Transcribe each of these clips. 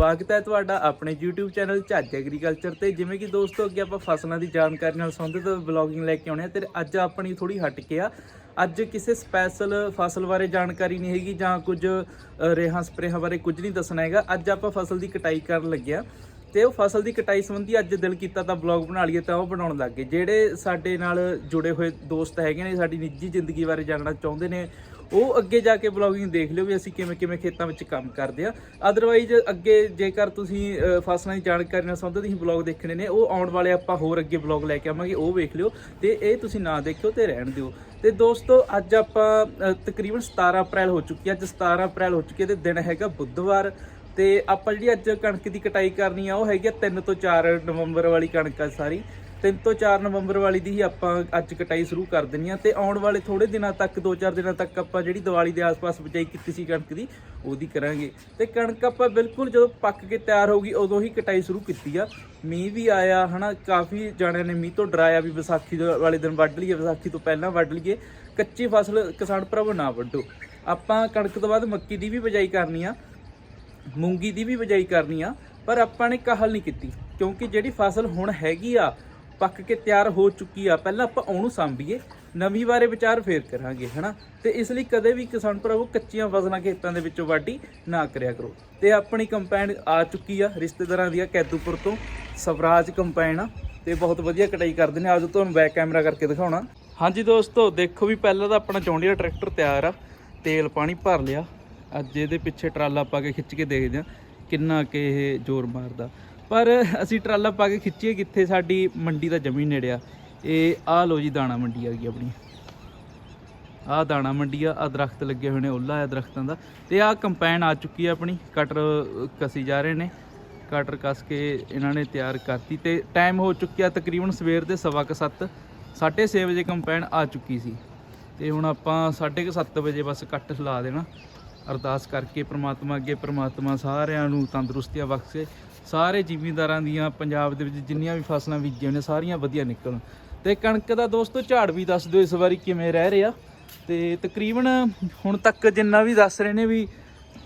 ਸਵਾਗਤ ਹੈ ਤੁਹਾਡਾ ਆਪਣੇ YouTube ਚੈਨਲ ਝੱਜ ਐਗਰੀਕਲਚਰ ਤੇ। ਜਿਵੇਂ ਕਿ ਦੋਸਤੋ, ਅੱਗੇ ਆਪਾਂ ਫਸਲਾਂ ਦੀ ਜਾਣਕਾਰੀ ਨਾਲ ਸੰਬੰਧਿਤ ਵਲੌਗਿੰਗ ਲੈ ਕੇ ਆਉਣੇ ਆ ਤੇ ਅੱਜ ਆਪਣੀ ਥੋੜੀ ਹਟ ਕੇ ਆ। ਅੱਜ ਕਿਸੇ ਸਪੈਸ਼ਲ ਫਸਲ ਬਾਰੇ ਜਾਣਕਾਰੀ ਨਹੀਂ ਹੈਗੀ ਜਾਂ ਕੁਝ ਰੇਹਾਂ ਸਪਰੇਹਾਂ ਬਾਰੇ ਕੁਝ ਨਹੀਂ ਦੱਸਣਾ ਹੈਗਾ। ਅੱਜ ਆਪਾਂ ਫਸਲ ਦੀ ਕਟਾਈ ਕਰਨ ਲੱਗੇ ਲੱਗਿਆ ਤੇ ਉਹ ਫਸਲ ਦੀ ਕਟਾਈ ਸੰਬੰਧੀ ਅੱਜ ਦਿਲ ਕੀਤਾ ਤਾਂ ਬਲੌਗ ਬਣਾ ਲਈਏ ਤਾਂ ਉਹ ਬਣਾਉਣ ਲੱਗ ਗਏ। ਜਿਹੜੇ ਸਾਡੇ ਨਾਲ ਜੁੜੇ ਹੋਏ ਦੋਸਤ ਹੈਗੇ ਨੇ, ਸਾਡੀ ਨਿੱਜੀ ਜ਼ਿੰਦਗੀ ਬਾਰੇ ਜਾਣਨਾ ਚਾਹੁੰਦੇ ਨੇ ਉਹ ਅੱਗੇ ਜਾ ਕੇ ਬਲੌਗਿੰਗ ਦੇਖ ਲਿਓ ਵੀ ਅਸੀਂ ਕਿਵੇਂ ਕਿਵੇਂ ਖੇਤਾਂ ਵਿੱਚ ਕੰਮ ਕਰਦੇ ਆ। ਅਦਰਵਾਈਜ਼ ਅੱਗੇ ਜੇਕਰ ਤੁਸੀਂ ਫਸਲਾਂ ਦੀ ਜਾਣਕਾਰੀ ਨਾਲ ਸੰਬੰਧਿਤ ਹੀ ਬਲੌਗ ਦੇਖਣੇ ਨੇ, ਉਹ ਆਉਣ ਵਾਲੇ ਆਪਾਂ ਹੋਰ ਅੱਗੇ ਬਲੌਗ ਲੈ ਕੇ ਆਵਾਂਗੇ, ਉਹ ਵੇਖ ਲਿਓ ਤੇ ਇਹ ਤੁਸੀਂ ਨਾ ਦੇਖਿਓ ਤੇ ਰਹਿਣ ਦਿਓ। ਤੇ ਦੋਸਤੋ, ਅੱਜ ਆਪਾਂ ਤਕਰੀਬਨ 17 ਅਪ੍ਰੈਲ ਹੋ ਚੁੱਕੀ ਹੈ ਅੱਜ 17 ਅਪ੍ਰੈਲ ਹੋ ਚੁੱਕੀ ਹੈ ਤੇ ਦਿਨ ਹੈਗਾ ਬੁੱਧਵਾਰ। ਤੇ ਆਪਾਂ ਜਿਹੜੀ ਅੱਜ ਕਣਕ ਦੀ ਕਟਾਈ ਕਰਨੀ ਆ, ਉਹ ਹੈਗੀ ਆ 3 ਤੋਂ 4 ਨਵੰਬਰ ਵਾਲੀ ਕਣਕ ਆ ਸਾਰੀ। 3 ਤੋਂ 4 ਨਵੰਬਰ ਵਾਲੀ ਦੀ ਹੀ ਆਪਾਂ ਅੱਜ ਕਟਾਈ ਸ਼ੁਰੂ ਕਰ ਦੇਣੀ ਆ ਤੇ ਆਉਣ ਵਾਲੇ ਥੋੜੇ ਦਿਨਾਂ ਤੱਕ 2-4 ਦਿਨਾਂ ਤੱਕ ਆਪਾਂ ਜਿਹੜੀ ਦੀਵਾਲੀ ਦੇ ਆਸ-ਪਾਸ ਬਜਾਈ ਕੀਤੀ ਸੀ ਕਣਕ ਦੀ, ਉਹਦੀ ਕਰਾਂਗੇ। ਤੇ ਕਣਕ ਆਪਾਂ ਬਿਲਕੁਲ ਜਦੋਂ ਪੱਕ ਕੇ ਤਿਆਰ ਹੋਊਗੀ ਉਦੋਂ ਹੀ ਕਟਾਈ ਸ਼ੁਰੂ ਕੀਤੀ ਆ। ਮੀਂਹ ਵੀ ਆਇਆ, ਹਨਾ, ਕਾਫੀ ਜਾਣਿਆਂ ਨੇ ਮੀਂਹ ਤੋਂ ਡਰਾਇਆ ਵੀ ਵਿਸਾਖੀ ਵਾਲੇ ਦਿਨ ਵੱਢ ਲਈਏ, ਵਿਸਾਖੀ ਤੋਂ ਪਹਿਲਾਂ ਵੱਢ ਲਈਏ। ਕੱਚੀ ਫਸਲ ਕਿਸਾਨ ਭਰਾਵੋ ਨਾ ਵੱਢੋ। ਆਪਾਂ ਕਣਕ ਤੋਂ ਬਾਅਦ ਮੱਕੀ ਦੀ ਵੀ ਬਜਾਈ ਕਰਨੀ ਆ, ਮੂੰਗੀ ਦੀ ਵੀ ਬਜਾਈ ਕਰਨੀ ਆ, ਪਰ ਆਪਾਂ ਨੇ ਕਾਹਲ ਨਹੀਂ ਕੀਤੀ, ਕਿਉਂਕਿ ਜਿਹੜੀ ਫਸਲ ਹੁਣ ਹੈਗੀ ਆ ਪੱਕ ਕੇ ਤਿਆਰ ਹੋ ਚੁੱਕੀ ਆ। ਪਹਿਲਾਂ ਆਪਾਂ ਉਹਨੂੰ ਸਾਂਭੀਏ, ਨਵੀਂ ਬਾਰੇ ਵਿਚਾਰ ਫੇਰ ਕਰਾਂਗੇ, ਹਨਾ? ਤੇ ਇਸ ਲਈ ਕਦੇ ਵੀ ਕਿਸਾਨ ਭਰਾਵੋ, ਕੱਚੀਆਂ ਫਸਲਾਂ ਖੇਤਾਂ ਦੇ ਵਿੱਚੋਂ ਵਾਢੀ ਨਾ ਕਰਿਆ ਕਰੋ। ਤੇ ਆਪਣੀ ਕੰਪੈਨ ਆ ਚੁੱਕੀ ਆ ਰਿਸ਼ਤੇਦਾਰਾਂ ਦੀ ਆ ਕੈਦੂਪੁਰ ਤੋਂ। ਸਵਰਾਜ ਕੰਪੈਨ ਆ ਤੇ ਬਹੁਤ ਵਧੀਆ ਕਟਾਈ ਕਰਦੇ ਨੇ। ਆਜੋ ਤੁਹਾਨੂੰ ਬੈਕ ਕੈਮਰਾ ਕਰਕੇ ਦਿਖਾਉਣਾ। ਹਾਂਜੀ ਦੋਸਤੋ, ਦੇਖੋ ਵੀ ਪਹਿਲਾਂ ਤਾਂ ਆਪਣਾ ਚੌਂਡੀਆ ਟਰੈਕਟਰ ਤਿਆਰ ਆ। ਤੇਲ ਪਾਣੀ ਭਰ ਲਿਆ। ਅੱਜ ਇਹਦੇ ਪਿੱਛੇ ਟਰਾਲਾ ਪਾ ਕੇ ਖਿੱਚ ਕੇ ਦੇਖਦੇ ਆ ਕਿੰਨਾ ਕਿ ਇਹ ਜ਼ੋਰ ਮਾਰਦਾ। ਪਰ ਅਸੀਂ ਟਰਾਲਾ ਪਾ ਕੇ ਖਿੱਚੀਏ ਕਿੱਥੇ ਸਾਡੀ ਮੰਡੀ ਦਾ ਜਮੀ ਆ। ਇਹ ਆਹ ਲੋ ਜੀ ਦਾਣਾ ਮੰਡੀ ਆ ਗਈ ਆਪਣੀ। ਆਹ ਦਾਣਾ ਮੰਡੀ ਆ ਆ ਦਰਖਤ ਲੱਗੇ ਹੋਏ ਨੇ ਉੱਲਾ ਆ ਦਰਖਤਾਂ ਦਾ। ਤੇ ਆਹ ਕੰਪੈਨ ਆ ਚੁੱਕੀ ਆ ਆਪਣੀ ਕਟਰ ਅ, ਕਸੀ ਜਾ ਰਹੇ ਨੇ। ਕਟਰ ਕਸ ਕੇ ਇਹਨਾਂ ਨੇ ਤਿਆਰ ਕਰਤੀ ਤੇ ਟਾਈਮ ਹੋ ਚੁੱਕਿਆ ਤਕਰੀਬਨ ਸਵੇਰ ਦੇ ਸਵਾ ਕੁ ਸੱਤ 6:30 ਵਜੇ ਕੰਪੈਨ ਆ ਚੁੱਕੀ ਸੀ। ਤੇ ਹੁਣ ਆਪਾਂ 7:30 ਵਜੇ ਬਸ ਕੱਟ ਲਾ ਦੇਣਾ। ਅਰਦਾਸ ਕਰਕੇ ਪ੍ਰਮਾਤਮਾ ਅੱਗੇ, ਪ੍ਰਮਾਤਮਾ ਸਾਰਿਆਂ ਨੂੰ ਤੰਦਰੁਸਤੀਆਂ ਬਖਸ਼ੇ। ਸਾਰੇ ਜ਼ਿਮੀਂਦਾਰਾਂ ਦੀਆਂ ਪੰਜਾਬ ਦੇ ਵਿੱਚ ਜਿੰਨੀਆਂ ਵੀ ਫਸਲਾਂ ਬੀਜੀਆਂ ਨੇ ਸਾਰੀਆਂ ਵਧੀਆ ਨਿਕਲਣ। ਤੇ ਕਣਕ ਦਾ ਦੋਸਤੋ, ਝਾੜ ਵੀ ਦੱਸ ਦਿਓ ਇਸ ਵਾਰੀ ਕਿਵੇਂ ਰਹਿ ਰਿਹਾ। ਤੇ ਤਕਰੀਬਨ ਹੁਣ ਤੱਕ ਜਿੰਨਾ ਵੀ ਦੱਸ ਰਹੇ ਨੇ ਵੀ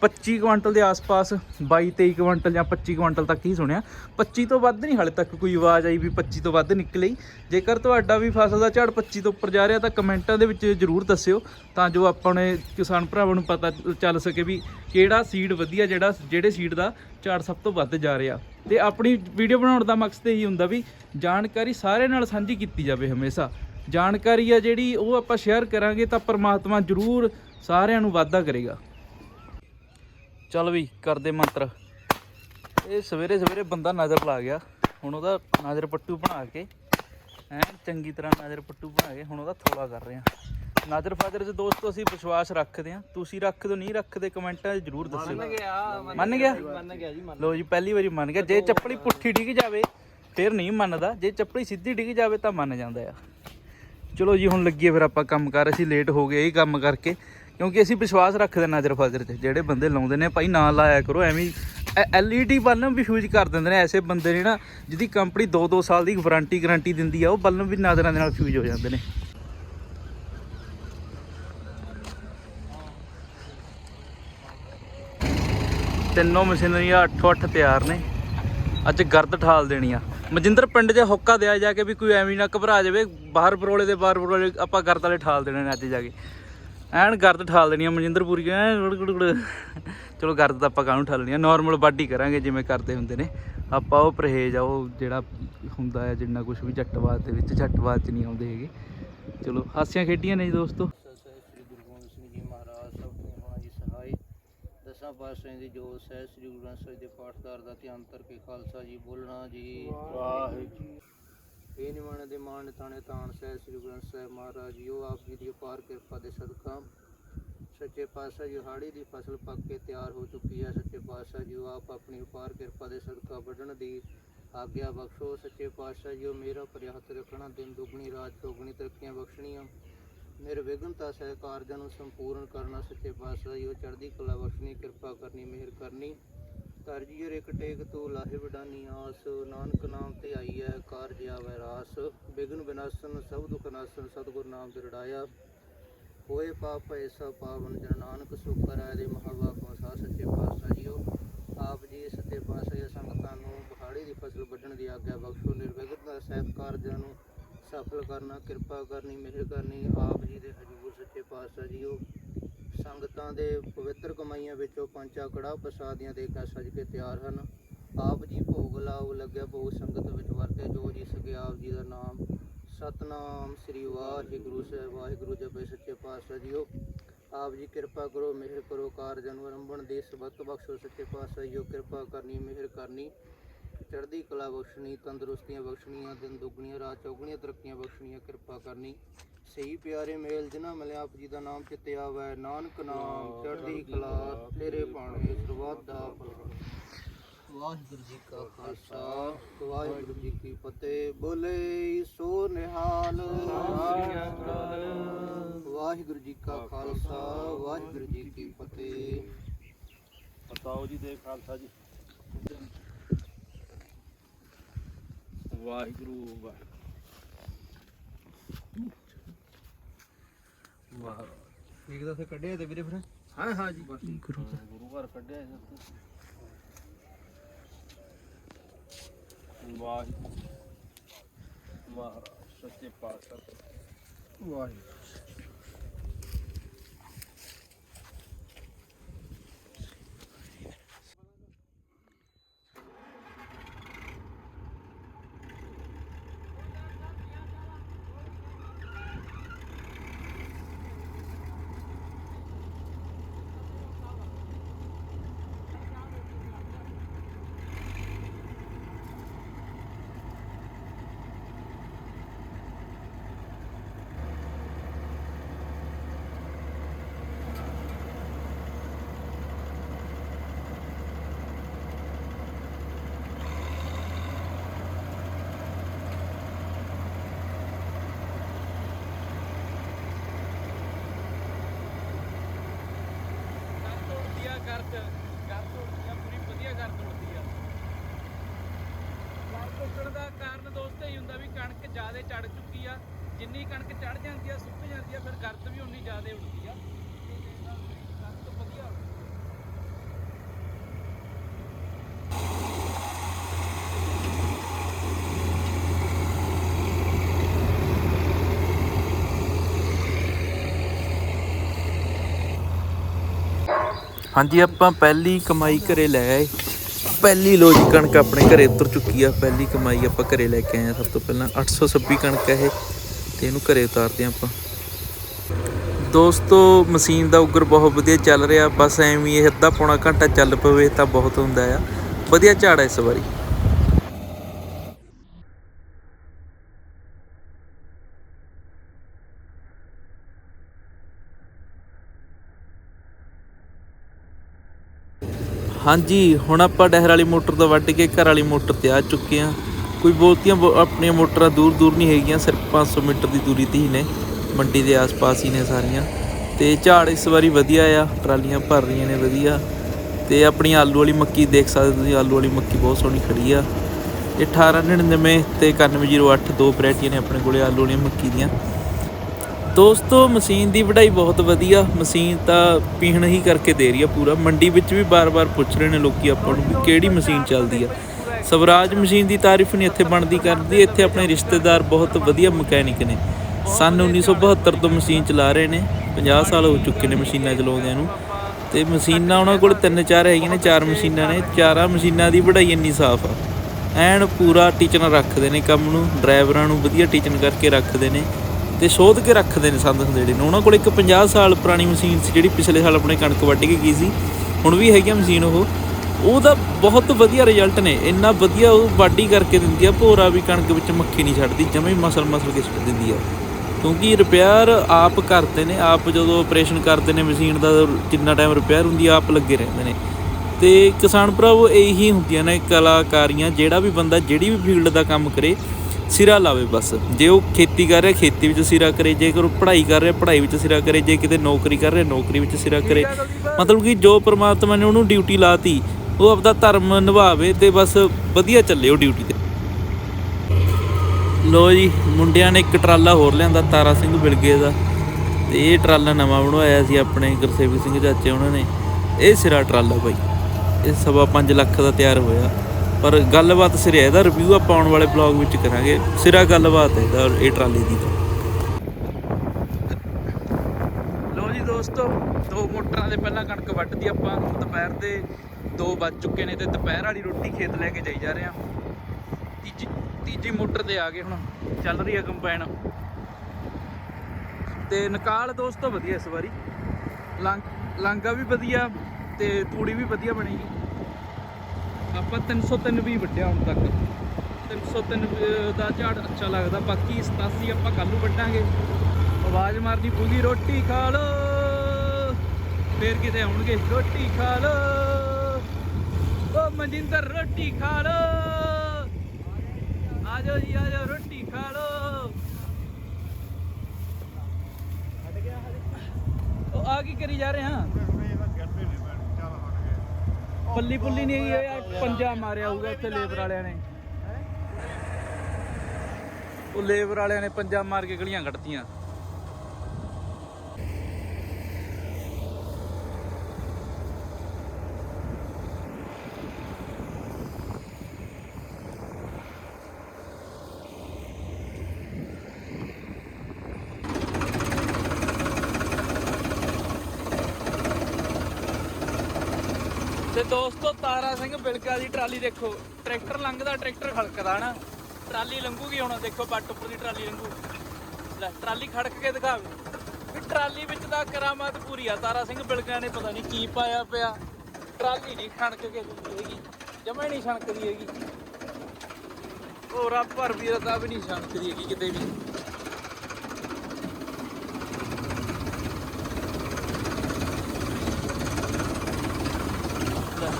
25 ਕੁਇੰਟਲ ਦੇ ਆਸ-ਪਾਸ 22 23 ਕੁਇੰਟਲ ਜਾਂ 25 ਕੁਇੰਟਲ ਤੱਕ ਹੀ ਸੁਣਿਆ। 25 ਤੋਂ ਵੱਧ ਨਹੀਂ ਹਾਲੇ ਤੱਕ ਕੋਈ ਆਵਾਜ਼ ਆਈ ਵੀ 25 ਤੋਂ ਵੱਧ ਨਿਕਲੀ। ਜੇਕਰ ਤੁਹਾਡਾ ਵੀ ਫਸਲ ਦਾ ਝਾੜ 25 ਤੋਂ ਉੱਪਰ ਜਾ ਰਿਹਾ, ਤਾਂ ਕਮੈਂਟਾਂ ਦੇ ਵਿੱਚ ਜ਼ਰੂਰ ਦੱਸਿਓ, ਤਾਂ ਜੋ ਆਪਾਂ ਨੇ ਕਿਸਾਨ ਭਰਾਵਾਂ ਨੂੰ ਪਤਾ ਚੱਲ ਸਕੇ ਵੀ ਕਿਹੜਾ ਸੀਡ ਵਧੀਆ, ਜਿਹੜਾ, ਜਿਹੜੇ ਸੀਡ ਦਾ ਝਾੜ ਸਭ ਤੋਂ ਵੱਧ ਜਾ ਰਿਹਾ। ਤੇ ਆਪਣੀ ਵੀਡੀਓ ਬਣਾਉਣ ਦਾ ਮਕਸਦ ਇਹੀ ਹੁੰਦਾ ਵੀ ਜਾਣਕਾਰੀ ਸਾਰੇ ਨਾਲ ਸਾਂਝੀ ਕੀਤੀ ਜਾਵੇ ਹਮੇਸ਼ਾ। ਜਾਣਕਾਰੀ ਆ ਜਿਹੜੀ ਉਹ ਆਪਾਂ ਸ਼ੇਅਰ ਕਰਾਂਗੇ, ਤਾਂ ਪਰਮਾਤਮਾ ਜ਼ਰੂਰ ਸਾਰਿਆਂ ਨੂੰ ਵਾਅਦਾ ਕਰੇਗਾ। ਚੱਲ ਵੀ ਕਰਦੇ ਮੰਤਰ। ਇਹ ਸਵੇਰੇ ਸਵੇਰੇ ਬੰਦਾ ਨਜ਼ਰ ਲਾ ਗਿਆ। ਹੁਣ ਉਹਦਾ ਨਜ਼ਰ ਪੱਟੂ ਬਣਾ ਕੇ ਐ ਚੰਗੀ ਤਰ੍ਹਾਂ ਨਜ਼ਰ ਪੱਟੂ ਬਣਾ ਕੇ ਹੁਣ ਉਹਦਾ ਥੋੜਾ ਕਰ ਰਹੇ। ਆ ਨਜ਼ਰ ਫਾਜ਼ਰ 'ਚ ਦੋਸਤੋ ਅਸੀਂ ਵਿਸ਼ਵਾਸ ਰੱਖਦੇ ਆ ਤੁਸੀਂ ਰੱਖਦੇ ਹੋ ਨਹੀਂ ਰੱਖਦੇ ਕਮੈਂਟਾਂ 'ਚ ਜ਼ਰੂਰ ਦੱਸਿਓ। ਮੰਨ ਗਿਆ ਮੰਨ ਗਿਆ ਜੀ ਮੰਨ ਲੋ ਜੀ ਪਹਿਲੀ ਵਾਰੀ ਮੰਨ ਗਿਆ। ਜੇ ਚੱਪਲੀ ਪੁੱਠੀ ਡਿੱਗ ਜਾਵੇ ਫਿਰ ਨਹੀਂ ਮੰਨਦਾ। ਜੇ ਚੱਪਲੀ ਸਿੱਧੀ ਡਿੱਗ ਜਾਵੇ ਤਾਂ ਮੰਨ ਜਾਂਦਾ ਆ। ਚਲੋ ਜੀ ਹੁਣ ਲੱਗੀਏ ਫਿਰ ਆਪਾਂ ਕੰਮ ਕਰ। ਅਸੀਂ ਲੇਟ ਹੋ ਗਏ ਇਹ ਕੰਮ ਕਰਕੇ। ਕਿਉਂਕਿ ਅਸੀਂ ਵਿਸ਼ਵਾਸ ਰੱਖਦੇ ਨਜ਼ਰ ਫਾਜ਼ਰ 'ਚ ਜਿਹੜੇ ਬੰਦੇ ਲਾਉਂਦੇ ਨੇ, ਭਾਈ ਨਾ ਲਾਇਆ ਕਰੋ, ਐਵੇਂ ਐਲਈਡੀ ਬਲਬ ਵੀ ਫਿਊਜ਼ ਕਰ ਦਿੰਦੇ ਨੇ ਐਸੇ ਬੰਦੇ ਨੇ ਨਾ, ਜਿਹਦੀ ਕੰਪਨੀ 2-2 ਸਾਲ ਦੀ ਵਾਰੰਟੀ ਗਾਰੰਟੀ ਦਿੰਦੀ ਆ, ਉਹ ਬਲਬ ਵੀ ਨਜ਼ਰਾਂ ਦੇ ਨਾਲ ਫਿਊਜ਼ ਹੋ ਜਾਂਦੇ ਨੇ। ਤਿੰਨੋਂ ਮਸ਼ੀਨਰੀਆਂ ਅੱਠੋ ਅੱਠ ਤਿਆਰ ਨੇ। ਅੱਜ ਗਰਦ ਠਾਲ ਦੇਣੀ ਆ। ਮਜਿੰਦਰ, ਪਿੰਡ 'ਚ ਹੁੱਕਾ ਦਿਆ ਜਾ ਕੇ ਵੀ ਕੋਈ ਐਵੇਂ ਨਾ ਘਬਰਾ ਜਾਵੇ, ਬਾਹਰ ਬਰੋਲੇ ਦੇ ਬਾਹਰ ਬਰੋਲੇ ਆਪਾਂ ਗਰਦ ਵਾਲੇ ਠਾਲ ਦੇਣੇ ਨੇ ਅੱਜ ਜਾ ਕੇ। ਐਨ ਗਰਦ ਠਾਲ ਦੇਣੀ ਆ ਮਜਿੰਦਰ ਪੂਰੀ ਐਨ ਗੁੜ ਗੁੜ ਗੁੜ। ਚਲੋ ਗਰਦ ਤਾਂ ਆਪਾਂ ਕਾਹਨੂੰ ਠਾਲਣੀ ਆ? ਨਾਰਮਲ ਬਾਡੀ ਕਰਾਂਗੇ ਜਿਵੇਂ ਕਰਦੇ ਹੁੰਦੇ ਨੇ। ਆਪਾਂ ਉਹ ਪਰਹੇਜ ਆ ਉਹ ਜਿਹੜਾ ਹੁੰਦਾ ਹੈ ਜਿੰਨਾ ਕੁਝ ਵੀ ਜੱਟਵਾਦ ਦੇ ਵਿੱਚ ਜੱਟਵਾਦ 'ਚ ਨਹੀਂ ਆਉਂਦੇ ਹੈਗੇ। ਚਲੋ ਹਾਸੀਆਂ ਖੇਡੀਆਂ ਨੇ ਜੀ ਦੋਸਤੋ। ਸ੍ਰੀ ਗੁਰੂ ਗੋਬਿੰਦ ਸਿੰਘ ਜੀ ਮਹਾਰਾਜ ਸਭ ਤੋਂ ਹੋਣਾ ਜੀ ਸਹਾਈ। ਦਸਾਂ ਪਾਤਸ਼ਾਹਾਂ ਦੀ ਜੋਤ ਸਹਿ ਸ੍ਰੀ ਗੁਰੂ ਗ੍ਰੰਥ ਸਾਹਿਬ ਦੇ ਪਾਠਦਾਰ ਦਾ ਧਿਆਨ ਕਰਕੇ ਖਾਲਸਾ ਜੀ ਬੋਲਣਾ ਜੀ। ਵਾਹਿਗੁਰੂ ਇਹ ਨਿਵਾਣ ਦੇ ਮਾਣ ਤਾਣੇ ਤਾਣ ਸਹਿ ਸ੍ਰੀ ਗੁਰੂ ਗ੍ਰੰਥ ਸਾਹਿਬ ਮਹਾਰਾਜ ਜੀ ਆਪ ਜੀ ਦੀ ਅਪਾਰ ਕਿਰਪਾ ਦੇ ਸਦਕਾ ਸੱਚੇ ਪਾਤਸ਼ਾਹ ਜੀ, ਹਾੜੀ ਦੀ ਫਸਲ ਪੱਕ ਕੇ ਤਿਆਰ ਹੋ ਚੁੱਕੀ ਹੈ। ਸੱਚੇ ਪਾਤਸ਼ਾਹ ਜੀ, ਉਹ ਆਪ ਆਪਣੀ ਉਪਾਰ ਕਿਰਪਾ ਦੇ ਸਦਕਾ ਵੱਢਣ ਦੀ ਆਗਿਆ ਬਖਸ਼ੋ। ਸੱਚੇ ਪਾਤਸ਼ਾਹ ਜੀ, ਉਹ ਮੇਰਾ ਹੱਥ ਰੱਖਣਾ, ਦਿਨ ਦੁਗਣੀ, ਰਾਤ ਚੌਗਣੀ ਤਰੱਕੀਆਂ ਬਖਸ਼ਣੀਆਂ। ਮੇਰੇ ਨਿਰਵਿਘਨਤਾ ਸਹਿ ਕਾਰਜਾਂ ਨੂੰ ਸੰਪੂਰਨ ਕਰਨਾ, ਸੱਚੇ ਪਾਤਸ਼ਾਹ ਜੀ, ਉਹ ਚੜ੍ਹਦੀ ਕਲਾ ਬਖਸ਼ਣੀ, ਕਿਰਪਾ ਕਰਨੀ, ਮਿਹਰ ਕਰਨੀ। ਤਰਜੀਰ ਇੱਕ ਟੇਕ ਤੂੰ ਲਾਹੇ ਵਡਾਨੀ ਆਸ, ਨਾਨਕ ਨਾਮ ਤੇ ਆਈ ਹੈ ਕਾਰਜਿਆ ਵੈਰਾਸ ਬਿਗਨ ਵਿਨਾਸ਼ਨ ਸਭ ਦੁਖ ਨਾਸ਼ਨ, ਸਤਿਗੁਰ ਨਾਮ ਦਰੜਾਇਆ ਹੋਏ ਪਾਪ ਐਸਾ ਪਾਵਨ, ਜਨ ਨਾਨਕ ਸੁਖ ਕਰਾਇ ਦੇ ਮਹਾਵਾ ਸਾ ਸੱਚੇ ਪਾਤਸ਼ਾਹ ਜੀਓ। ਆਪ ਜੀ ਸੱਚੇ ਪਾਤਸ਼ਾਹ ਸੰਗਤਾਂ ਨੂੰ ਪਹਾੜੀ ਦੀ ਫਸਲ ਵੱਢਣ ਦੀ ਆਗਿਆ ਬਖਸ਼ੋ। ਨਿਰਵਿਘਨ ਸਾਹਿਬ ਕਾਰਜਾਂ ਨੂੰ ਸਫਲ ਕਰਨਾ, ਕਿਰਪਾ ਕਰਨੀ, ਮਿਹਰ ਕਰਨੀ, ਆਪ ਜੀ ਦੇ ਹਜ਼ੂਰ ਸੱਚੇ ਪਾਤਸ਼ਾਹ ਜੀਓ। ਸੰਗਤਾਂ ਦੇ ਪਵਿੱਤਰ ਕਮਾਈਆਂ ਵਿੱਚੋਂ ਪੰਚਾ ਕੜਾ ਪ੍ਰਸਾਦੀਆਂ ਦੇ ਕੇ ਸਜ ਕੇ ਤਿਆਰ ਹਨ। ਆਪ ਜੀ ਭੋਗ ਲਾਓ ਲੱਗਿਆ ਭੋਗ ਸੰਗਤ ਵਿੱਚ ਵਰਤੇ ਜੋ ਜੀ ਸਕੇ ਆਪ ਜੀ ਦਾ ਨਾਮ ਸਤਨਾਮ ਸ੍ਰੀ ਵਾਹਿਗੁਰੂ ਸਾਹਿਬ, ਵਾਹਿਗੁਰੂ ਜਪੇ ਸੱਚੇ ਪਾਤਸ਼ਾਹ ਜੀਓ। ਆਪ ਜੀ ਕਿਰਪਾ ਕਰੋ, ਮਿਹਰ ਕਰੋ, ਕਾਰਜਾਂ ਨੂੰ ਆਰੰਭਣ ਦੇ ਸਬਕ ਬਖਸ਼ੋ ਸੱਚੇ ਪਾਤਸ਼ਾਹ ਜੀਓ। ਕਿਰਪਾ ਕਰਨੀ, ਮਿਹਰ ਕਰਨੀ। ਚੜ੍ਹਦੀ ਕਲਾ ਬਖਸ਼ਣੀ, ਤੰਦਰੁਸਤੀਆਂ ਬਖਸ਼ਣੀਆਂ, ਦਿਨ ਦੁੱਗਣੀਆਂ, ਰਾਤ ਚੌਗਣੀਆਂ, ਤਰੱਕੀਆਂ ਬਖਸ਼ਣੀਆਂ, ਕਿਰਪਾ ਕਰਨੀ। ਸਹੀ ਪਿਆਰੇ ਮੇਲ ਜਿਨ੍ਹਾਂ ਮਿਲਿਆ ਆਪ ਜੀ ਦਾ ਨਾਮ ਚਿੱਤੇ ਆਵੈ ਨਾਨਕ ਨਾਮ ਚੜ੍ਹਦੀ ਕਲਾ ਤੇਰੇ ਬਾਣੇ ਸਰਬੱਤ ਦਾ ਵਾਹਿਗੁਰੂ ਜੀ ਕਾ ਖਾਲਸਾ ਵਾਹਿਗੁਰੂ ਜੀ ਕੀ ਫਤਿਹ। ਬੋਲੇ ਸੋ ਨਿਹਾਲ ਵਾਹਿਗੁਰੂ ਜੀ ਕਾ ਖਾਲਸਾ ਵਾਹਿਗੁਰੂ ਜੀ ਕੀ ਫਤਿਹ। ਬਤਾਓ ਜੀ ਦੇ ਖਾਲਸਾ ਜੀ। ਵਾਹਿਗੁਰੂ ਵਾਹਿਗੁਰੂ। ਵਾਹ ਕੱਢਿਆ ਤੇ ਵੀਰੇ ਫਿਰ? ਹਾਂ ਹਾਂ ਜੀ ਬਸ। ਗੁਰੂ ਘਰ। ਕੱਢਿਆ ਇਸ ਮਹਾਰਾਜ ਸੱਚੇ ਪਾਤਸ਼ਾਹ ਵਾਹਿਗੁਰੂ ਕਰ ਤੋੜਦੀ ਆ ਕਰ ਕਰ ਤੋੜਦੀ ਆ ਪੂਰੀ ਵਧੀਆ ਕਰ ਤੋੜਦੀ ਆ ਕਰ ਤੋੜਨ ਦਾ ਕਾਰਨ ਦੋਸਤੋ ਇਹ ਹੁੰਦਾ ਵੀ ਕਣਕ ਜ਼ਿਆਦਾ ਚੜ ਚੁੱਕੀ ਆ। ਜਿੰਨੀ ਕਣਕ ਚੜ ਜਾਂਦੀ ਆ, ਸੁੱਕ ਜਾਂਦੀ ਆ, ਫਿਰ ਗਰਦ ਵੀ ਉਨੀ ਜ਼ਿਆਦਾ ਹੁੰਦੀ ਆ। ਗਰਦ ਵਧੀਆ ਹੁੰਦੀ ਹਾਂਜੀ, ਆਪਾਂ ਪਹਿਲੀ ਕਮਾਈ ਘਰੇ ਲੈ ਆਏ। ਪਹਿਲੀ ਲੋ ਜੀ ਕਣਕ ਆਪਣੇ ਘਰੇ ਉਤਰ ਚੁੱਕੀ ਆ। ਪਹਿਲੀ ਕਮਾਈ ਆਪਾਂ ਘਰੇ ਲੈ ਕੇ ਆਏ ਆ। ਸਭ ਤੋਂ ਪਹਿਲਾਂ 826 ਕਣਕ ਹੈ ਇਹ ਤੇ ਇਹਨੂੰ ਘਰੇ ਉਤਾਰਦੇ ਆ ਆਪਾਂ। ਦੋਸਤੋ, ਮਸ਼ੀਨ ਦਾ ਉਗਰ ਬਹੁਤ ਵਧੀਆ ਚੱਲ ਰਿਹਾ। ਬਸ ਐਵੇਂ ਹੀ ਇਹ ਅੱਧਾ ਪੌਣਾ ਘੰਟਾ ਚੱਲ ਪਵੇ ਤਾਂ ਬਹੁਤ ਹੁੰਦਾ ਆ। ਵਧੀਆ ਝਾੜ ਹੈ ਇਸ ਵਾਰੀ। ਹਾਂਜੀ, ਹੁਣ ਆਪਾਂ ਡਹਿਰ ਵਾਲੀ ਮੋਟਰ ਤੋਂ ਵੱਢ ਕੇ ਘਰ ਵਾਲੀ ਮੋਟਰ ਤੇ ਆ ਚੁੱਕੇ ਆ ਕੋਈ ਬਹੁਤੀਆਂ ਬੋ- ਆਪਣੀਆਂ ਮੋਟਰਾਂ ਦੂਰ ਦੂਰ ਨਹੀਂ ਹੈਗੀਆਂ, ਸਿਰਫ 500 ਮੀਟਰ ਦੀ ਦੂਰੀ ਤੇ ਹੀ ਨੇ, ਮੰਡੀ ਦੇ ਆਸ-ਪਾਸ ਹੀ ਨੇ ਸਾਰੀਆਂ। ਤੇ ਝਾੜ ਇਸ ਵਾਰੀ ਵਧੀਆ ਆ, ਟਰਾਲੀਆਂ ਭਰ ਰਹੀਆਂ ਨੇ ਵਧੀਆ। ਤੇ ਆਪਣੀ ਆਲੂ ਵਾਲੀ ਮੱਕੀ ਦੇਖ ਸਕਦੇ ਤੁਸੀਂ, ਆਲੂ ਵਾਲੀ ਮੱਕੀ ਬਹੁਤ ਸੋਹਣੀ ਖੜੀ ਆ। ਇਹ 1899 ਤੇ 9108 ਦੋ ਵੈਰਾਈਟੀਆਂ ਨੇ ਆਪਣੇ ਕੋਲੇ ਆਲੂ ਵਾਲੀ ਮੱਕੀ ਦੀਆਂ। ਦੋਸਤੋ, ਮਸ਼ੀਨ ਦੀ ਵਢਾਈ ਬਹੁਤ ਵਧੀਆ। ਮਸ਼ੀਨ ਤਾਂ ਪੀਹਣ ਹੀ ਕਰਕੇ ਦੇ ਰਹੀ ਆ ਪੂਰਾ। ਮੰਡੀ ਵਿੱਚ ਵੀ ਬਾਰ-ਬਾਰ ਪੁੱਛ ਰਹੇ ਨੇ ਲੋਕੀ ਆਪਾਂ ਨੂੰ ਵੀ ਕਿਹੜੀ ਮਸ਼ੀਨ ਚੱਲਦੀ ਆ। ਸਵਰਾਜ ਮਸ਼ੀਨ ਦੀ ਤਾਰੀਫ ਨਹੀਂ ਇੱਥੇ ਬਣਦੀ ਕਰਦੀ। ਇੱਥੇ ਆਪਣੇ ਰਿਸ਼ਤੇਦਾਰ ਬਹੁਤ ਵਧੀਆ ਮਕੈਨਿਕ ਨੇ। ਸਨ 1972 ਤੋਂ ਮਸ਼ੀਨ ਚਲਾ ਰਹੇ ਨੇ। 50 ਸਾਲ ਹੋ ਚੁੱਕੇ ਨੇ ਮਸ਼ੀਨਾਂ ਚਲਾਉਂਦਿਆਂ ਨੂੰ। ਤੇ ਮਸ਼ੀਨਾਂ ਉਹਨਾਂ ਕੋਲ ਤਿੰਨ ਚਾਰ ਹੈਗੀਆਂ ਨੇ, ਚਾਰ ਮਸ਼ੀਨਾਂ ਨੇ। ਚਾਰਾਂ ਮਸ਼ੀਨਾਂ ਦੀ ਵਢਾਈ ਇੰਨੀ ਸਾਫ਼ ਆ। ਐਨ ਪੂਰਾ ਟੀਚਨ ਰੱਖਦੇ ਨੇ ਕੰਮ ਨੂੰ। ਡਰਾਈਵਰਾਂ ਨੂੰ ਵਧੀਆ ਟੀਚਨ ਕਰਕੇ ਰੱਖਦੇ ਨੇ। ਤੇ ਸੋਧ ਕੇ ਰੱਖਦੇ ਨੇ ਸੰਦ ਸੰਦੇੜੇ ਨੂੰ। ਉਹਨਾਂ ਕੋਲ ਇੱਕ 50 ਸਾਲ ਪੁਰਾਣੀ ਮਸ਼ੀਨ ਸੀ, ਜਿਹੜੀ ਪਿਛਲੇ ਸਾਲ ਆਪਣੇ ਕਣਕ ਵੱਢ ਕੇ ਗਈ ਸੀ। ਹੁਣ ਵੀ ਹੈਗੀ ਆ ਮਸ਼ੀਨ ਉਹ। ਉਹਦਾ ਬਹੁਤ ਵਧੀਆ ਰਿਜ਼ਲਟ ਨੇ। ਇੰਨਾ ਵਧੀਆ ਉਹ ਵਾਢੀ ਕਰਕੇ ਦਿੰਦੀ ਆ, ਭੋਰਾ ਵੀ ਕਣਕ ਵਿੱਚ ਮੱਖੀ ਨਹੀਂ ਛੱਡਦੀ, ਜਮੇ ਹੀ ਮਸਲ ਮਸਲ ਕੇ ਛੱਡ ਦਿੰਦੀ ਆ। ਕਿਉਂਕਿ ਰਿਪੇਅਰ ਆਪ ਕਰਦੇ ਨੇ, ਆਪ ਜਦੋਂ ਆਪਰੇਸ਼ਨ ਕਰਦੇ ਨੇ, ਮਸ਼ੀਨ ਦਾ ਜਿੰਨਾ ਟਾਈਮ ਰਿਪੇਅਰ ਹੁੰਦੀ ਆਪ ਲੱਗੇ ਰਹਿੰਦੇ ਨੇ। ਤੇ ਕਿਸਾਨ ਭਰਾਵੋ, ਇਹੀ ਹੁੰਦੀਆਂ ਨੇ ਕਲਾਕਾਰੀਆਂ, ਜਿਹੜਾ ਵੀ ਬੰਦਾ, ਜਿਹੜੀ ਵੀ ਫੀਲਡ ਦਾ ਕੰਮ ਕਰੇ ਸਿਰਾ ਲਾਵੇ ਬਸ। ਜੇ ਉਹ ਖੇਤੀ ਕਰ ਰਿਹਾ, ਖੇਤੀ ਵਿੱਚ ਸਿਰਾ ਕਰੇ ਜੇਕਰ ਉਹ ਪੜ੍ਹਾਈ ਕਰ ਰਿਹਾ, ਪੜ੍ਹਾਈ ਵਿੱਚ ਸਿਰਾ ਕਰੇ, ਜੇ ਕਿਤੇ ਨੌਕਰੀ ਕਰ ਰਿਹਾ, ਨੌਕਰੀ ਵਿੱਚ ਸਿਰਾ ਕਰੇ। ਮਤਲਬ ਕਿ ਜੋ ਪ੍ਰਮਾਤਮਾ ਨੇ ਉਹਨੂੰ ਡਿਊਟੀ ਲਾਤੀ, ਉਹ ਆਪਦਾ ਧਰਮ ਨਿਭਾਵੇ ਤੇ ਬਸ ਵਧੀਆ ਚੱਲੇ ਉਹ ਡਿਊਟੀ ਤੇ। ਲੋ ਜੀ, ਮੁੰਡਿਆਂ ਨੇ ਇੱਕ ਟਰਾਲਾ ਹੋਰ ਲਿਆਂਦਾ, ਤਾਰਾ ਸਿੰਘ ਬਿਲਗੇ ਦਾ। ਤੇ ਇਹ ਟਰਾਲਾ ਨਵਾਂ ਬਣਵਾਇਆ ਸੀ ਆਪਣੇ ਗੁਰਸੇਵਕ ਸਿੰਘ ਚਾਚੇ ਉਹਨਾਂ ਨੇ। ਇਹ ਸਿਰਾ ਟਰਾਲਾ ਬਾਈ। ਇਹ ਸਵਾ 5 ਲੱਖ ਦਾ ਤਿਆਰ ਹੋਇਆ। ਪਰ ਗੱਲਬਾਤ ਸਿਰੇ ਇਹਦਾ ਰਿਵਿਊ ਆਪਾਂ ਆਉਣ ਵਾਲੇ ਬਲੌਗ ਵਿੱਚ ਕਰਾਂਗੇ। ਸਿਰਾ ਗੱਲਬਾਤ ਹੈ ਇਹਦਾ, ਇਹ ਟਰਾਲੀ ਦੀ ਤਾਂ। ਲੋ ਜੀ ਦੋਸਤੋ, ਦੋ ਮੋਟਰਾਂ ਦੇ ਪਹਿਲਾਂ ਕਣਕ ਵੱਢਦੀ ਆਪਾਂ ਦੁਪਹਿਰ ਦੇ 2 ਵੱਜ ਚੁੱਕੇ ਨੇ ਤੇ ਦੁਪਹਿਰ ਵਾਲੀ ਰੋਟੀ ਖੇਤ ਲੈ ਕੇ ਜਾਈ ਜਾ ਰਹੇ ਆ। ਤੀਜੀ ਤੀਜੀ ਮੋਟਰ ਤੇ ਆ ਗਏ ਹੁਣ, ਚੱਲ ਰਹੀ ਹੈ ਕੰਬਾਈਨ। ਤੇ ਨਿਕਾਲ ਦੋਸਤੋ ਵਧੀਆ ਇਸ ਵਾਰੀ। ਲੰਗ ਲਾਂਗਾ ਵੀ ਵਧੀਆ ਤੇ ਤੂੜੀ ਵੀ ਵਧੀਆ ਬਣੇਗੀ। ਆਪਾਂ 303 ਵੀ ਵੱਢਿਆ ਹੁਣ ਤੱਕ। 303 ਦਾ ਝਾੜ ਅੱਛਾ ਲੱਗਦਾ, ਬਾਕੀ 87 ਆਪਾਂ ਕੱਲ ਨੂੰ ਵੱਢਾਂਗੇ। ਆਵਾਜ਼ ਮਾਰਨੀ ਪੂਗੀ ਰੋਟੀ ਖਾ ਲੋ ਫੇਰ ਕਿਤੇ ਆਉਣਗੇ, ਰੋਟੀ ਖਾ ਲੋ ਓ ਮਨਜਿੰਦਰ, ਰੋਟੀ ਖਾ ਲੋ ਆ ਜਾਓ ਜੀ, ਆ ਜਾਓ, ਰੋਟੀ ਖਾ ਲੋ ਉਹ ਆ ਕੀ ਕਰੀ ਜਾ ਰਹੇ ਹਾਂ? ਪੱਲੀ ਪੁੱਲੀ ਨਹੀਂ ਹੈਗੀ, ਇਹ ਪੰਜਾ ਮਾਰਿਆ ਹੋਊਗਾ ਇੱਥੇ ਲੇਬਰ ਵਾਲਿਆਂ ਨੇ। ਉਹ ਲੇਬਰ ਵਾਲਿਆਂ ਨੇ ਪੰਜਾ ਮਾਰ ਕੇ ਗਲੀਆਂ ਕੱਢਤੀਆਂ ਤੇ ਦੋਸਤੋ ਤਾਰਾ ਸਿੰਘ ਬਿਲਕਾ ਦੀ ਟਰਾਲੀ ਦੇਖੋ, ਟਰੈਕਟਰ ਲੰਘਦਾ, ਟਰੈਕਟਰ ਖੜਕਦਾ ਨਾ ਟਰਾਲੀ ਲੰਘੂਗੀ ਹੁਣ, ਦੇਖੋ ਬੱਟ ਦੀ ਟਰਾਲੀ ਲੰਘੂ। ਲੈ, ਟਰਾਲੀ ਖੜਕ ਕੇ ਦਿਖਾਵੇ ਵੀ। ਟਰਾਲੀ ਵਿੱਚ ਦਾ ਕਰਾਮਾਤ ਪੂਰੀ ਆ, ਤਾਰਾ ਸਿੰਘ ਬਿਲਕਾ ਨੇ ਪਤਾ ਨਹੀਂ ਕੀ ਪਾਇਆ ਪਿਆ। ਟਰਾਲੀ ਨਹੀਂ ਖਣਕ ਕੇ ਹੈਗੀ, ਜਮਾ ਹੀ ਨਹੀਂ ਛਣਕਦੀ ਹੈਗੀ। ਉਹ ਰੱਬ ਭਰ ਵੀਰ ਦਾ ਵੀ ਨਹੀਂ ਛਣਕਦੀ ਹੈਗੀ ਕਿਤੇ ਵੀ ਲੈ,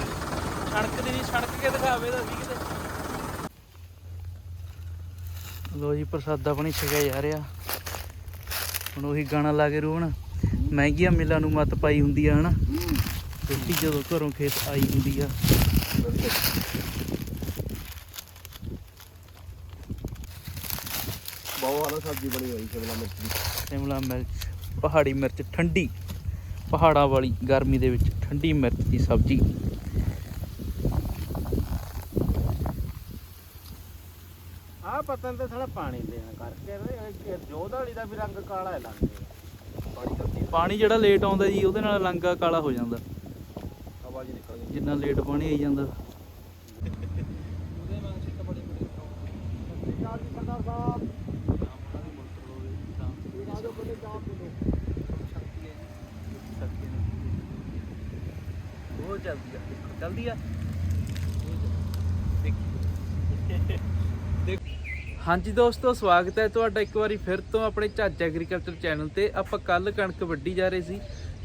ਛਣਕਦੀ ਨਹੀਂ ਛਣਕ ਕੇ ਦਿਖਾਵੇ ਤਾਂ ਸੀ ਕਿਤੇ। ਲੋ ਜੀ ਪ੍ਰਸਾਦਾ ਪਾਣੀ ਛਕਿਆ ਜਾ ਰਿਹਾ। ਹੁਣ ਉਹੀ ਗਾਣਾ ਲਾ ਕੇ ਰੋਣ ਮਹਿੰਗੀਆਂ ਮਿਲਾਂ ਨੂੰ ਮੱਤ ਪਾਈ ਹੁੰਦੀ ਆ ਹਨਾ? ਰੋਟੀ ਜਦੋਂ ਘਰੋਂ ਖੇਤ ਆਈ ਹੁੰਦੀ ਆ। ਬਹੁਤ ਵਾਲਾ ਸਬਜ਼ੀ ਬਣੀ ਹੋਈ ਸ਼ਿਮਲਾ ਮਿਰਚ ਦੀ। ਸ਼ਿਮਲਾ ਮਿਰਚ ਪਹਾੜੀ ਮਿਰਚ ਠੰਡੀ। ਪਹਾੜਾਂ ਵਾਲੀ ਗਰਮੀ ਦੇ ਵਿੱਚ ਠੰਡੀ ਮਿਰਚ ਦੀ ਸਬਜ਼ੀ। ਆਹ ਪਤਨ ਤੇ ਥੋੜਾ ਪਾਣੀ ਦੇਣਾ ਕਰਕੇ ਇਹ ਜੋਧ ਵਾਲੀ ਦਾ ਵੀ ਰੰਗ ਕਾਲਾ ਹੈ ਲੱਗਦੇ ਪਾਣੀ ਜਿਹੜਾ ਲੇਟ ਆਉਂਦਾ ਜੀ ਉਹਦੇ ਨਾਲ ਲਾਂਗਾ ਕਾਲਾ ਹੋ ਜਾਂਦਾ। ਨਿਕਲ ਜਿੰਨਾ ਲੇਟ ਪਾਣੀ ਆਈ ਜਾਂਦਾ ਉਹ ਚੱਲਦੀ ਆ ਚੱਲਦੀ ਆ ਹਾਂਜੀ ਦੋਸਤੋ, ਸਵਾਗਤ ਹੈ ਤੁਹਾਡਾ ਇੱਕ ਵਾਰੀ ਫਿਰ ਤੋਂ ਆਪਣੇ ਝੱਜ ਐਗਰੀਕਲਚਰ ਚੈਨਲ ਤੇ। ਆਪਾਂ ਕੱਲ ਕਣਕ ਵੱਢੀ ਜਾ ਰਹੇ ਸੀ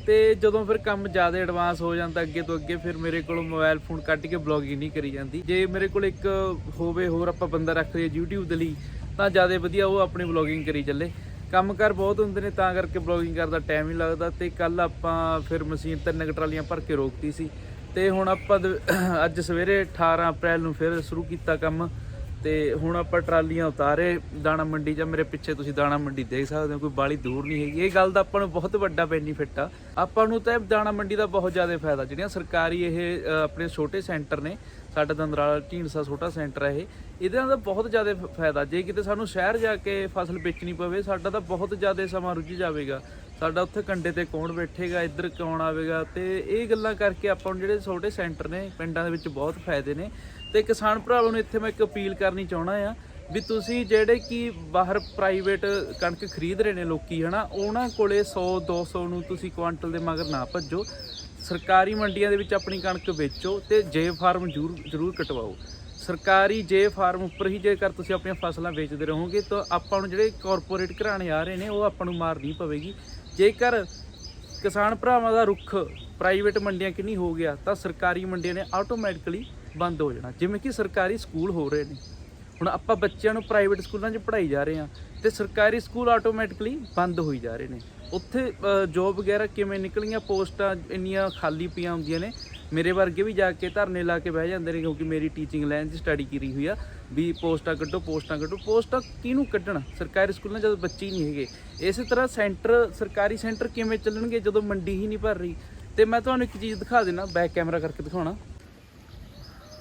ਤੇ ਜਦੋਂ ਫਿਰ ਕੰਮ ਜ਼ਿਆਦਾ ਐਡਵਾਂਸ ਹੋ ਜਾਂਦਾ ਅੱਗੇ ਤੋਂ ਅੱਗੇ, ਫਿਰ ਮੇਰੇ ਕੋਲ ਮੋਬਾਈਲ ਫੋਨ ਕੱਢ ਕੇ ਬਲੌਗਿੰਗ ਨਹੀਂ ਕਰੀ ਜਾਂਦੀ। ਜੇ ਮੇਰੇ ਕੋਲ ਇੱਕ ਹੋਵੇ, ਹੋਰ ਆਪਾਂ ਬੰਦਾ ਰੱਖ ਲਈਏ YouTube ਦੇ ਲਈ, ਤਾਂ ਜ਼ਿਆਦਾ ਵਧੀਆ ਉਹ ਆਪਣੀ ਬਲੌਗਿੰਗ ਕਰੀ ਚੱਲੇ। ਕੰਮਕਾਰ ਬਹੁਤ ਹੁੰਦੇ ਨੇ, ਤਾਂ ਕਰਕੇ ਬਲੌਗਿੰਗ ਕਰਦਾ ਟਾਈਮ ਨਹੀਂ ਲੱਗਦਾ ਤੇ ਕੱਲ ਆਪਾਂ ਫਿਰ ਮਸ਼ੀਨ ਤਿੰਨ ਕੁ ਟਰਾਲੀਆਂ ਭਰ ਕੇ ਰੋਕਤੀ ਸੀ। ਤੇ ਹੁਣ ਆਪਾਂ ਦ- ਅੱਜ ਸਵੇਰੇ 18 ਅਪ੍ਰੈਲ ਨੂੰ ਫਿਰ ਸ਼ੁਰੂ ਕੀਤਾ ਕੰਮ। ਤੇ ਹੁਣ ਆਪਾਂ ਟਰਾਲੀਆਂ ਉਤਾਰੇ, ਦਾਣਾ ਮੰਡੀ ਜਾਂ ਮੇਰੇ ਪਿੱਛੇ ਤੁਸੀਂ ਦਾਣਾ ਮੰਡੀ ਦੇਖ ਸਕਦੇ ਹੋ, ਕੋਈ ਬਾਲੀ ਦੂਰ ਨਹੀਂ ਹੈਗੀ। ਇਹ ਗੱਲ ਦਾ ਆਪਾਂ ਨੂੰ ਬਹੁਤ ਵੱਡਾ ਬੈਨੀਫਿਟ ਆ। ਆਪਾਂ ਨੂੰ ਤਾਂ ਦਾਣਾ ਮੰਡੀ ਦਾ ਬਹੁਤ ਜ਼ਿਆਦਾ ਫਾਇਦਾ। ਜਿਹੜੀਆਂ ਸਰਕਾਰੀ ਇਹ ਆਪਣੇ ਛੋਟੇ ਸੈਂਟਰ ਨੇ, ਸਾਡਾ ਦੰਦਰਾਲ ਢੀਂਡਸਾ ਛੋਟਾ ਸੈਂਟਰ ਹੈ ਇਹ, ਇਹਦੇ ਨਾਲ ਤਾਂ ਬਹੁਤ ਜ਼ਿਆਦਾ ਫਾਇਦਾ। ਜੇ ਕਿਤੇ ਸਾਨੂੰ ਸ਼ਹਿਰ ਜਾ ਕੇ ਫਸਲ ਵੇਚਣੀ ਪਵੇ, ਸਾਡਾ ਤਾਂ ਬਹੁਤ ਜ਼ਿਆਦਾ ਸਮਾਂ ਰੁੱਝ ਜਾਵੇਗਾ। ਸਾਡਾ ਉੱਥੇ ਕੰਡੇ ਤੇ ਕੌਣ ਬੈਠੇਗਾ, ਇੱਧਰ ਕੌਣ ਆਵੇਗਾ, ਤੇ ਇਹ ਗੱਲਾਂ ਕਰਕੇ ਆਪਾਂ ਨੂੰ ਜਿਹੜੇ ਛੋਟੇ ਸੈਂਟਰ ਨੇ, ਪਿੰਡਾਂ ਦੇ ਵਿੱਚ ਬਹੁਤ ਫਾਇਦੇ ਨੇ। ਤੇ ਕਿਸਾਨ ਭਰਾਵਾਂ ਨੂੰ ਇੱਥੇ ਮੈਂ ਇੱਕ ਅਪੀਲ ਕਰਨੀ ਚਾਹਣਾ ਆ ਵੀ ਤੁਸੀਂ ਜਿਹੜੇ ਕਿ ਬਾਹਰ ਪ੍ਰਾਈਵੇਟ ਕਣਕ ਖਰੀਦ ਰਹੇ ਨੇ ਲੋਕੀ, ਹਨਾ, ਉਹਨਾਂ ਕੋਲੇ 100 200 ਨੂੰ ਤੁਸੀਂ ਕੁਆਂਟਲ ਦੇ ਮਗਰ ਨਾ ਭੱਜੋ। ਸਰਕਾਰੀ ਮੰਡੀਆਂ ਦੇ ਵਿੱਚ ਆਪਣੀ ਕਣਕ ਵੇਚੋ ਤੇ ਜੇ ਫਾਰਮ ਜ਼ਰੂਰ ਜ਼ਰੂਰ ਕਟਵਾਓ। ਸਰਕਾਰੀ ਜੇ ਫਾਰਮ ਉੱਪਰ ਹੀ ਜੇਕਰ ਤੁਸੀਂ ਆਪਣੀਆਂ ਫਸਲਾਂ ਵੇਚਦੇ ਰਹੋਗੇ, ਤਾਂ ਆਪਾਂ ਨੂੰ ਜਿਹੜੇ ਕਾਰਪੋਰੇਟ ਘਰਾਣੇ ਆ ਰਹੇ ਨੇ, ਉਹ ਆਪਾਂ ਨੂੰ ਮਾਰ ਨਹੀਂ ਪਵੇਗੀ। ਜੇਕਰ ਕਿਸਾਨ ਭਰਾਵਾਂ ਦਾ ਰੁੱਖ ਪ੍ਰਾਈਵੇਟ ਮੰਡੀਆਂ ਕਿੰਨੀ ਹੋ ਗਿਆ, ਤਾਂ ਸਰਕਾਰੀ ਮੰਡੀਆਂ ਨੇ ਆਟੋਮੈਟਿਕਲੀ ਬੰਦ ਹੋ ਜਾਣਾ। ਜਿਵੇਂ ਕਿ ਸਰਕਾਰੀ ਸਕੂਲ ਹੋ ਰਹੇ ਨੇ। ਹੁਣ ਆਪਾਂ ਬੱਚਿਆਂ ਨੂੰ ਪ੍ਰਾਈਵੇਟ ਸਕੂਲਾਂ 'ਚ ਪੜ੍ਹਾਈ ਜਾ ਰਹੇ ਹਾਂ ਤੇ ਸਰਕਾਰੀ ਸਕੂਲ ਆਟੋਮੈਟਿਕਲੀ ਬੰਦ ਹੋਈ ਜਾ ਰਹੇ ਨੇ। ਉੱਥੇ ਜੋਬ ਵਗੈਰਾ ਕਿਵੇਂ ਨਿਕਲੀਆਂ, ਪੋਸਟਾਂ ਇੰਨੀਆਂ ਖਾਲੀ ਪਈਆਂ ਹੁੰਦੀਆਂ ਨੇ। ਮੇਰੇ ਵਰਗੇ ਵੀ ਜਾ ਕੇ ਧਰਨੇ ਲਾ ਕੇ ਬਹਿ ਜਾਂਦੇ ਨੇ ਕਿਉਂਕਿ ਮੇਰੀ ਟੀਚਿੰਗ ਲਾਈਨ 'ਚ ਸਟੱਡੀ ਕੀਤੀ ਹੋਈ ਆ। ਵੀ ਪੋਸਟਾਂ ਕੱਢੋ ਪੋਸਟਾਂ ਕੱਢੋ। ਪੋਸਟਾਂ ਕਿਹਨੂੰ ਕੱਢਣ? ਸਰਕਾਰੀ ਸਕੂਲਾਂ ਜਦੋਂ ਬੱਚੇ ਹੀ ਨਹੀਂ ਹੈਗੇ। ਇਸੇ ਤਰ੍ਹਾਂ ਸੈਂਟਰ, ਸਰਕਾਰੀ ਸੈਂਟਰ ਕਿਵੇਂ ਚੱਲਣਗੇ ਜਦੋਂ ਮੰਡੀ ਹੀ ਨਹੀਂ ਭਰ ਰਹੀ? ਤੇ ਮੈਂ ਤੁਹਾਨੂੰ ਇੱਕ ਚੀਜ਼ ਦਿਖਾ ਦੇਣਾ ਬੈਕ ਕੈਮਰਾ ਕਰਕੇ ਦਿਖਾਉਣਾ।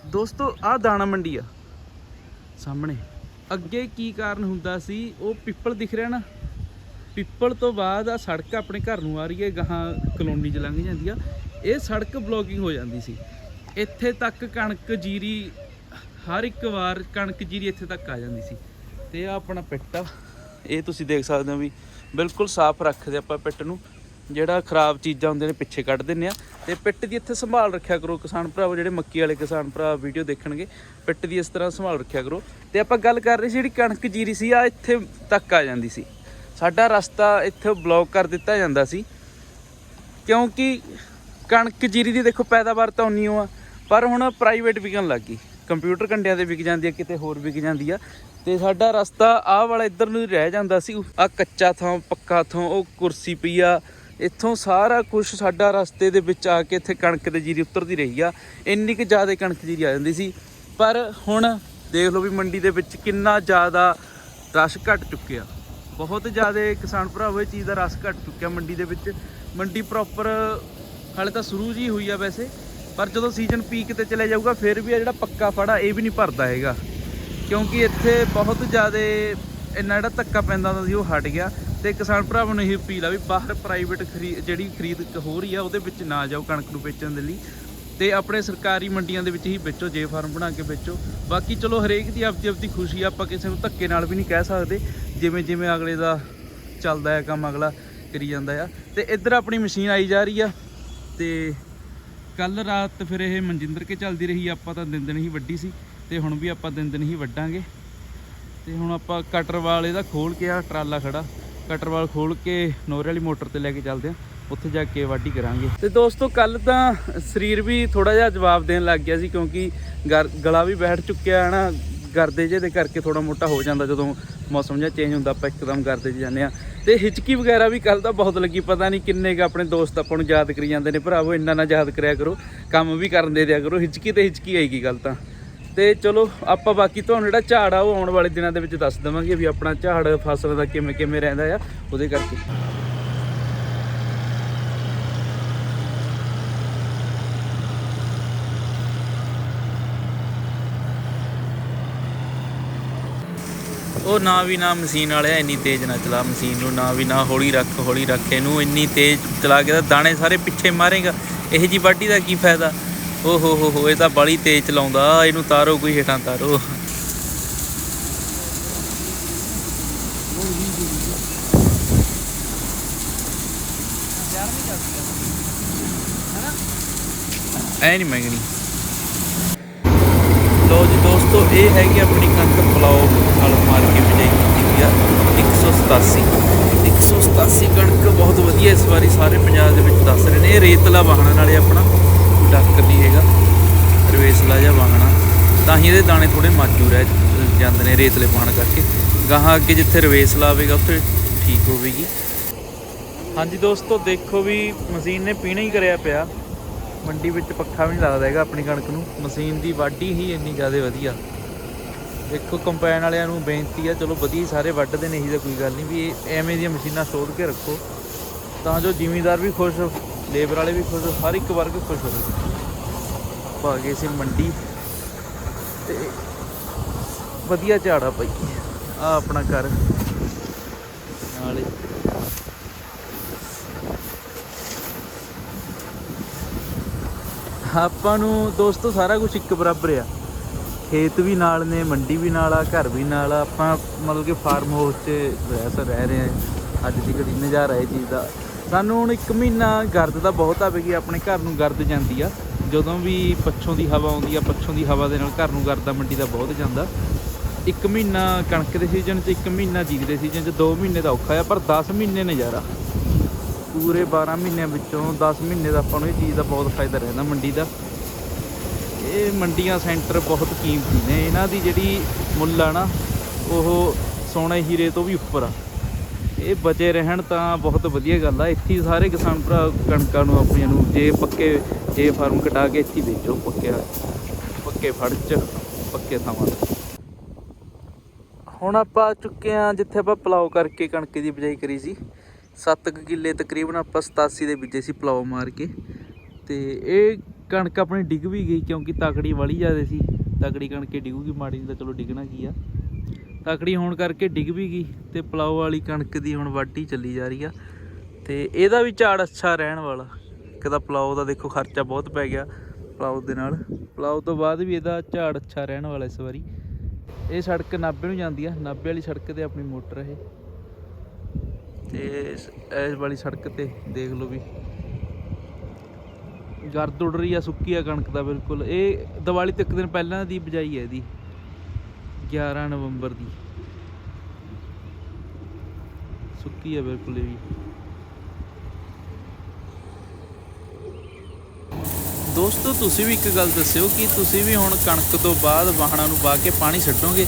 ਦੋਸਤੋ, ਆਹ ਦਾਣਾ ਮੰਡੀ ਆ। ਸਾਹਮਣੇ। ਅੱਗੇ ਕੀ ਕਾਰਨ ਹੁੰਦਾ ਸੀ, ਉਹ ਪਿੱਪਲ ਦਿਖ ਰਿਹਾ ਨਾ। ਪਿੱਪਲ ਤੋਂ ਬਾਅਦ ਆ ਸੜਕ ਆਪਣੇ ਘਰ ਨੂੰ ਆ ਰਹੀ ਹੈ, ਗਾਹਾਂ ਕਲੋਨੀ 'ਚ ਲੰਘ ਜਾਂਦੀ ਆ। ਇਹ ਸੜਕ ਬਲੌਕਿੰਗ ਹੋ ਜਾਂਦੀ ਸੀ। ਇੱਥੇ ਤੱਕ ਕਣਕ ਜੀਰੀ, ਹਰ ਇੱਕ ਵਾਰ ਕਣਕ ਜੀਰੀ ਇੱਥੇ ਤੱਕ ਆ ਜਾਂਦੀ ਸੀ। ਤੇ ਆ ਆਪਣਾ ਪਿੱਟ ਆ। ਇਹ ਤੁਸੀਂ ਦੇਖ ਸਕਦੇ ਹੋ ਵੀ ਬਿਲਕੁਲ ਸਾਫ਼ ਰੱਖਦੇ ਆਪਾਂ ਪਿੱਟ ਨੂੰ। ਜਿਹੜਾ ਖਰਾਬ ਚੀਜ਼ਾਂ ਹੁੰਦੀਆਂ ਨੇ ਪਿੱਛੇ ਕੱਢ ਦਿੰਨੇ ਆ। ਤੇ ਪਿੱਟ ਦੀ ਇੱਥੇ ਸੰਭਾਲ ਰੱਖਿਆ ਕਰੋ ਕਿਸਾਨ ਭਰਾਵੋ, ਜਿਹੜੇ ਮੱਕੀ ਵਾਲੇ ਕਿਸਾਨ ਭਰਾ ਵੀਡੀਓ ਦੇਖਣਗੇ। ਪਿੱਟ ਦੀ ਇਸ ਤਰ੍ਹਾਂ ਸੰਭਾਲ ਰੱਖਿਆ ਕਰੋ। ਤੇ ਆਪਾਂ ਗੱਲ ਕਰ ਰਹੇ ਸੀ ਜਿਹੜੀ ਕਣਕ ਜੀਰੀ ਸੀ ਆ ਇੱਥੇ ਤੱਕ ਆ ਜਾਂਦੀ ਸੀ। ਸਾਡਾ ਰਸਤਾ ਇੱਥੇ ਬਲੌਕ ਕਰ ਦਿੱਤਾ ਜਾਂਦਾ ਸੀ। ਕਿਉਂਕਿ ਕਣਕ ਜੀਰੀ ਦੀ ਦੇਖੋ ਪੈਦਾਵਾਰ ਤਾਂ ਉਨੀ ਓ ਆ, ਪਰ ਹੁਣ ਪ੍ਰਾਈਵੇਟ ਵਿਕਣ ਲੱਗ ਗਈ। ਕੰਪਿਊਟਰ ਕੰਡਿਆਂ ਤੇ ਵਿਕ ਜਾਂਦੀ ਆ, ਕਿਤੇ ਹੋਰ ਵਿਕ ਜਾਂਦੀ ਆ। ਤੇ ਸਾਡਾ ਰਸਤਾ ਆਹ ਵਾਲਾ ਇੱਧਰ ਨੂੰ ਹੀ ਰਹਿ ਜਾਂਦਾ ਸੀ ਆ ਕੱਚਾ ਥਾਂ, ਪੱਕਾ ਥਾਂ, ਉਹ ਕੁਰਸੀ ਪਈ ਆ ਇੱਥੋਂ ਸਾਰਾ ਕੁਝ ਸਾਡਾ ਰਸਤੇ ਦੇ ਵਿੱਚ ਆ ਕੇ ਇੱਥੇ ਕਣਕ ਦੇ ਜੀਰੀ ਉਤਰਦੀ ਰਹੀ ਆ। ਇੰਨੀ ਕਿ ਜ਼ਿਆਦਾ ਕਣਕ ਜੀਰੀ ਆ ਜਾਂਦੀ ਸੀ। ਪਰ ਹੁਣ ਦੇਖ ਲਓ ਵੀ ਮੰਡੀ ਦੇ ਵਿੱਚ ਕਿੰਨਾ ਜ਼ਿਆਦਾ ਰਸ਼ ਘਟ ਚੁੱਕਿਆ। ਬਹੁਤ ਜ਼ਿਆਦਾ ਕਿਸਾਨ ਭਰਾਵੋ, ਇਹ ਚੀਜ਼ ਦਾ ਰਸ ਘਟ ਚੁੱਕਿਆ ਮੰਡੀ ਦੇ ਵਿੱਚ। ਮੰਡੀ ਪ੍ਰੋਪਰ ਹਾਲੇ ਤਾਂ ਸ਼ੁਰੂ ਜੀ ਹੋਈ ਆ ਵੈਸੇ। ਪਰ ਜਦੋਂ ਸੀਜ਼ਨ ਪੀਕ ਤੇ ਚਲੇ ਜਾਊਗਾ, ਫਿਰ ਵੀ ਆ ਜਿਹੜਾ ਪੱਕਾ ਫੜਾ, ਇਹ ਵੀ ਨਹੀਂ ਭਰਦਾ ਹੈਗਾ। ਕਿਉਂਕਿ ਇੱਥੇ ਬਹੁਤ ਜ਼ਿਆਦਾ ਇੰਨਾ ਜਿਹੜਾ ਧੱਕਾ ਪੈਂਦਾ ਹੁੰਦਾ ਸੀ, ਉਹ ਹਟ ਗਿਆ। ਤੇ ਕਿਸਾਨ ਭਰਾਵਾਂ ਨੂੰ ਇਹ ਅਪੀਲ ਆ ਵੀ ਬਾਹਰ ਪ੍ਰਾਈਵੇਟ ਖਰੀਦ ਜਿਹੜੀ ਖਰੀਦ ਹੋ ਰਹੀ ਆ, ਉਹਦੇ ਵਿੱਚ ਨਾ ਜਾਓ ਕਣਕ ਨੂੰ ਵੇਚਣ ਦੇ ਲਈ ਤੇ ਆਪਣੇ ਸਰਕਾਰੀ ਮੰਡੀਆਂ ਦੇ ਵਿੱਚ ਹੀ ਵੇਚੋ, ਜੇ ਫਾਰਮ ਬਣਾ ਕੇ ਵੇਚੋ। ਬਾਕੀ ਚਲੋ ਹਰੇਕ ਦੀ ਆਪਦੀ ਆਪਦੀ ਖੁਸ਼ੀ ਆ, ਆਪਾਂ ਕਿਸੇ ਨੂੰ ਧੱਕੇ ਨਾਲ ਵੀ ਨਹੀਂ ਕਹਿ ਸਕਦੇ ਜਿਵੇਂ ਜਿਵੇਂ ਅਗਲੇ ਦਾ ਚੱਲਦਾ ਹੈ ਕੰਮ, ਅਗਲਾ ਕਰੀ ਜਾਂਦਾ ਆ। ਤੇ ਇੱਧਰ ਆਪਣੀ ਮਸ਼ੀਨ ਆਈ ਜਾ ਰਹੀ ਆ ਤੇ ਕੱਲ ਰਾਤ ਫਿਰ ਇਹ ਮਨਜਿੰਦਰ ਕੇ ਚੱਲਦੀ ਰਹੀ, ਆਪਾਂ ਤਾਂ ਦਿਨ ਦਿਨ ਹੀ ਵੱਡੀ ਸੀ ਤੇ ਹੁਣ ਵੀ ਆਪਾਂ ਦਿਨ ਦਿਨ ਹੀ ਵੱਡਾਂਗੇ। ਤੇ ਹੁਣ ਆਪਾਂ ਕਟਰ ਕਟਰਵਾਲ ਇਹਦਾ ਖੋਲ ਕੇ ਆ, ਟਰਾਲਾ ਖੜਾ। ਕਟਰਵਾਲ ਖੋਲ ਕੇ ਨੋਰੇ ਵਾਲੀ ਮੋਟਰ ਤੇ ਲੈ ਕੇ ਚੱਲਦੇ ਆ ਉੱਥੇ ਜਾ ਕੇ ਵਾਢੀ ਕਰਾਂਗੇ। ਤੇ ਦੋਸਤੋ ਕੱਲ ਤਾਂ ਸਰੀਰ ਵੀ ਥੋੜਾ ਜਿਹਾ ਜਵਾਬ ਦੇਣ ਲੱਗ ਗਿਆ ਸੀ ਕਿਉਂਕਿ ਗਰ- ਗਲਾ ਵੀ ਬੈਠ ਚੁੱਕਿਆ ਹੈ ਨਾ, ਗਰਦੇ ਜੇ ਦੇ ਕਰਕੇ ਥੋੜਾ ਮੋਟਾ ਹੋ ਜਾਂਦਾ ਜਦੋਂ ਮੌਸਮ ਜਿਹਾ ਚੇਂਜ ਹੁੰਦਾ, ਆਪਾਂ ਇੱਕਦਮ ਗਰਦੇ 'ਚ ਜਾਂਦੇ ਆ ਤੇ ਹਿਚਕੀ ਵਗੈਰਾ ਵੀ ਕੱਲ ਤਾਂ ਬਹੁਤ ਲੱਗੀ, ਪਤਾ ਨਹੀਂ ਕਿੰਨੇ ਕ ਆਪਣੇ ਦੋਸਤ ਆਪਾਂ ਨੂੰ ਯਾਦ ਕਰੀ ਜਾਂਦੇ ਨੇ। ਭਰਾਵੋ, ਇੰਨਾ ਨਾ ਯਾਦ ਕਰਿਆ ਕਰੋ, ਕੰਮ ਵੀ ਕਰਨ ਦੇ ਦਿਆ ਕਰੋ। ਹਿਚਕੀ ਤੇ ਹਿਚਕੀ ਆਏਗੀ ਗੱਲ ਤਾਂ। ਤੇ ਚਲੋ, ਆਪਾਂ ਬਾਕੀ ਤੁਹਾਨੂੰ ਜਿਹੜਾ ਝਾੜ ਆ ਉਹ ਆਉਣ ਵਾਲੇ ਦਿਨਾਂ ਦੇ ਵਿੱਚ ਦੱਸ ਦੇਵਾਂਗੇ ਵੀ ਆਪਣਾ ਝਾੜ ਫਸਲ ਦਾ ਕਿਵੇਂ ਕਿਵੇਂ ਰਹਿੰਦਾ ਆ, ਉਹਦੇ ਕਰਕੇ। ਉਹ ਨਾ ਵੀ ਨਾ ਮਸ਼ੀਨ ਵਾਲਿਆ ਇੰਨੀ ਤੇਜ਼ ਨਾ ਚਲਾ ਮਸ਼ੀਨ ਨੂੰ, ਨਾ ਵੀ ਨਾ ਹੌਲੀ ਰੱਖ ਹੌਲੀ ਰੱਖ ਇਹਨੂੰ, ਇੰਨੀ ਤੇਜ਼ ਚਲਾ ਕੇ ਤਾਂ ਦਾਣੇ ਸਾਰੇ ਪਿੱਛੇ ਮਾਰੇਗਾ। ਇਹ ਜੀ ਵਾਢੀ ਦਾ ਕੀ ਫਾਇਦਾ? ਓ ਹੋ ਹੋ ਹੋ, ਇਹ ਤਾਂ ਬੜੀ ਤੇਜ਼ ਚਲਾਉਂਦਾ, ਇਹਨੂੰ ਤਾਰੋ ਕੋਈ ਹੇਠਾਂ ਤਾਰੋ। ਐ ਨਹੀਂ ਮੰਗਣੀ ਲੋ ਜੀ ਦੋਸਤੋ, ਇਹ ਹੈਗੀ ਆਪਣੀ ਕਣਕ ਪਲਾਓ ਨਾਲ ਮਾਰ ਕੇ ਬਿਜਾਈ ਕੀਤੀ ਹੋਈ ਆ 187 187 ਕਣਕ, ਬਹੁਤ ਵਧੀਆ ਇਸ ਵਾਰੀ ਸਾਰੇ ਪੰਜਾਬ ਦੇ ਵਿੱਚ ਦੱਸ ਰਹੇ ਨੇ। ਇਹ ਰੇਤਲਾ ਵਾਹਣਾ ਨਾਲੇ ਆਪਣਾ। ਡੱਕ ਨਹੀਂ ਹੈਗਾ। ਰਵੇਸਲਾ ਜਿਹਾ ਵਾਹਣਾ ਤਾਂ ਹੀ ਇਹਦੇ ਦਾਣੇ ਥੋੜੇ ਮਾਜੂ ਰਹਿ ਜਾਂਦੇ ਨੇ ਰੇਤਲੇ ਵਾਹਣ ਕਰਕੇ। ਗਾਹਾਂ ਅੱਗੇ ਜਿੱਥੇ ਰਵੇਸਲਾ ਆਵੇਗਾ ਉੱਥੇ ਠੀਕ ਹੋਵੇਗੀ। ਹਾਂਜੀ ਦੋਸਤੋ, ਦੇਖੋ ਵੀ ਮਸ਼ੀਨ ਨੇ ਪੀਣਾ ਹੀ ਕਰਿਆ ਪਿਆ। ਮੰਡੀ ਵਿੱਚ ਪੱਖਾ ਵੀ ਨਹੀਂ ਲੱਗਦਾ ਹੈਗਾ ਆਪਣੀ ਕਣਕ ਨੂੰ। ਮਸ਼ੀਨ ਦੀ ਵਾਢੀ ਹੀ ਇੰਨੀ ਜ਼ਿਆਦਾ ਵਧੀਆ। ਦੇਖੋ ਕੰਪੈਨ ਵਾਲਿਆਂ ਨੂੰ ਬੇਨਤੀ ਆ, ਚਲੋ ਵਧੀਆ ਸਾਰੇ ਵੱਢਦੇ ਨੇ, ਇਹੀ ਤਾਂ ਕੋਈ ਗੱਲ ਨਹੀਂ ਵੀ ਇਹ ਐਵੇਂ ਦੀਆਂ ਮਸ਼ੀਨਾਂ ਸੋਧ ਕੇ ਰੱਖੋ। ਤਾਂ ਜੋ ਜ਼ਿਮੀਦਾਰ ਵੀ ਖੁਸ਼ ਲੇਬਰ ਵਾਲੇ ਵੀ ਖੁਸ਼ ਹਰ ਇੱਕ ਵਰਗ ਖੁਸ਼ ਹੋਵੇ ਪਾ ਗਏ ਸੀ ਮੰਡੀ ਤੇ ਵਧੀਆ ਝਾੜਾ ਪਈ। ਆ ਆਪਣਾ ਘਰ। ਨਾਲੇ। ਆਪਾਂ ਨੂੰ ਦੋਸਤੋ ਸਾਰਾ ਕੁਝ ਇੱਕ ਬਰਾਬਰ ਆ। ਖੇਤ ਵੀ ਨਾਲ ਨੇ, ਮੰਡੀ ਵੀ ਨਾਲ ਆ, ਘਰ ਵੀ ਨਾਲ ਆ। ਆਪਾਂ ਮਤਲਬ ਕਿ ਫਾਰਮ ਹਾਊਸ 'ਚ ਰਹਿ ਰਹਿ ਰਹੇ ਆ। ਅੱਜ ਦੀ ਘੜੀ ਨਜ਼ਾਰਾ ਇਹ ਚੀਜ਼ ਦਾ। ਸਾਨੂੰ ਹੁਣ ਇੱਕ ਮਹੀਨਾ ਗਰਦ ਦਾ ਬਹੁਤ ਆਵੇਗੀ ਆਪਣੇ ਘਰ ਨੂੰ ਗਰਦ ਜਾਂਦੀ ਆ। ਜਦੋਂ ਵੀ ਪੱਛੋਂ ਦੀ ਹਵਾ ਆਉਂਦੀ ਆ, ਪੱਛੋਂ ਦੀ ਹਵਾ ਦੇ ਨਾਲ ਘਰ ਨੂੰ ਗਰਦਾ ਮੰਡੀ ਦਾ ਬਹੁਤ ਜਾਂਦਾ। ਇੱਕ ਮਹੀਨਾ ਕਣਕ ਦੇ ਸੀਜ਼ਨ 'ਚ ਇੱਕ ਮਹੀਨਾ ਜੀਰੀ ਦੇ ਸੀਜ਼ਨ 'ਚ 2 ਮਹੀਨੇ ਦਾ ਔਖਾ ਆ, ਪਰ 10 ਮਹੀਨੇ ਨਜ਼ਾਰਾ। ਪੂਰੇ 12 ਮਹੀਨਿਆਂ ਵਿੱਚੋਂ 10 ਮਹੀਨੇ ਦਾ ਆਪਾਂ ਨੂੰ ਇਹ ਚੀਜ਼ ਦਾ ਬਹੁਤ ਫਾਇਦਾ ਰਹਿੰਦਾ ਮੰਡੀ ਦਾ। ਇਹ ਮੰਡੀਆਂ ਸੈਂਟਰ ਬਹੁਤ ਕੀਮਤੀ ਨੇ। ਇਹਨਾਂ ਦੀ ਜਿਹੜੀ ਮੁੱਲ ਆ ਨਾ, ਉਹ ਸੋਨੇ ਹੀਰੇ ਤੋਂ ਵੀ ਉੱਪਰ ਆ। ਇਹ ਬਚੇ ਰਹਿਣ ਤਾਂ ਬਹੁਤ ਵਧੀਆ ਗੱਲ ਆ। ਇੱਥੇ ਸਾਰੇ ਕਿਸਾਨ ਭਰਾ ਕਣਕਾਂ ਨੂੰ ਆਪਣੀਆਂ ਨੂੰ ਜੇ ਪੱਕੇ, ਜੇ ਫਾਰਮ ਕਟਾ ਕੇ ਇੱਥੇ ਵੇਚੋ ਪੱਕੇ ਪੱਕੇ ਫੜ ਚ, ਪੱਕੇ ਥਾਵਾਂ ਤੇ। ਹੁਣ ਆਪਾਂ ਆ ਚੁੱਕੇ ਆ ਜਿੱਥੇ ਆਪਾਂ ਪਲਾਓ ਕਰਕੇ ਕਣਕ ਦੀ ਬਿਜਾਈ ਕਰੀ ਸੀ। 7 ਕਿੱਲੇ ਤਕਰੀਬਨ ਆਪਾਂ 87 ਦੇ ਬੀਜੇ ਸੀ ਪਲਾਓ ਮਾਰ ਕੇ। ਤੇ ਇਹ ਕਣਕ ਆਪਣੀ ਡਿੱਗ ਵੀ ਗਈ ਕਿਉਂਕਿ ਤਕੜੀ ਵਾਲੀ ਜ਼ਿਆਦਾ ਸੀ। ਤਕੜੀ ਕਣਕ ਡਿੱਗੂਗੀ, ਮਾੜੀ ਨਹੀਂ ਤਾਂ ਚਲੋ ਡਿੱਗਣਾ ਕੀ ਆ। ਤਕੜੀ ਹੋਣ ਕਰਕੇ ਡਿੱਗ ਵੀ ਗਈ ਤੇ ਪਲਾਓ ਵਾਲੀ ਕਣਕ ਦੀ ਹੁਣ ਵਾਢੀ ਚੱਲੀ ਜਾ ਰਹੀ ਆ ਤੇ ਇਹਦਾ ਵੀ ਝਾੜ ਅੱਛਾ ਰਹਿਣ ਵਾਲਾ। ਇੱਕ ਤਾਂ ਪਲਾਓ ਦਾ ਦੇਖੋ ਖਰਚਾ ਬਹੁਤ ਪੈ ਗਿਆ ਪਲਾਓ ਦੇ ਨਾਲ। ਪਲਾਓ ਤੋਂ ਬਾਅਦ ਵੀ ਇਹਦਾ ਝਾੜ ਅੱਛਾ ਰਹਿਣ ਵਾਲਾ ਇਸ ਵਾਰੀ। ਇਹ ਸੜਕ ਨਾਭੇ ਨੂੰ ਜਾਂਦੀ ਆ, ਨਾਭੇ ਵਾਲੀ ਸੜਕ ਤੇ ਆਪਣੀ ਮੋਟਰ ਇਹ। ਤੇ ਇਸ ਵਾਲੀ ਸੜਕ ਤੇ ਦੇਖ ਲਓ ਵੀ। ਗਰਦ ਉੱਡ ਰਹੀ ਆ ਸੁੱਕੀ ਆ ਕਣਕ ਦਾ ਬਿਲਕੁਲ। ਇਹ ਦੀਵਾਲੀ ਤੋਂ ਇੱਕ ਦਿਨ ਪਹਿਲਾਂ ਦੀ ਬਜਾਈ ਹੈ ਇਹਦੀ। 11 ਨਵੰਬਰ ਦੀ। ਸੁੱਕੀ ਹੈ ਬਿਲਕੁਲ ਇਹ ਵੀ। ਦੋਸਤੋ, ਤੁਸੀਂ ਵੀ ਇੱਕ ਗੱਲ ਦੱਸਿਓ ਕਿ ਤੁਸੀਂ ਵੀ ਹੁਣ ਕਣਕ ਤੋਂ ਬਾਅਦ ਵਾਹਣਾਂ ਨੂੰ ਵਾਹ ਕੇ ਪਾਣੀ ਛੱਡੋਗੇ?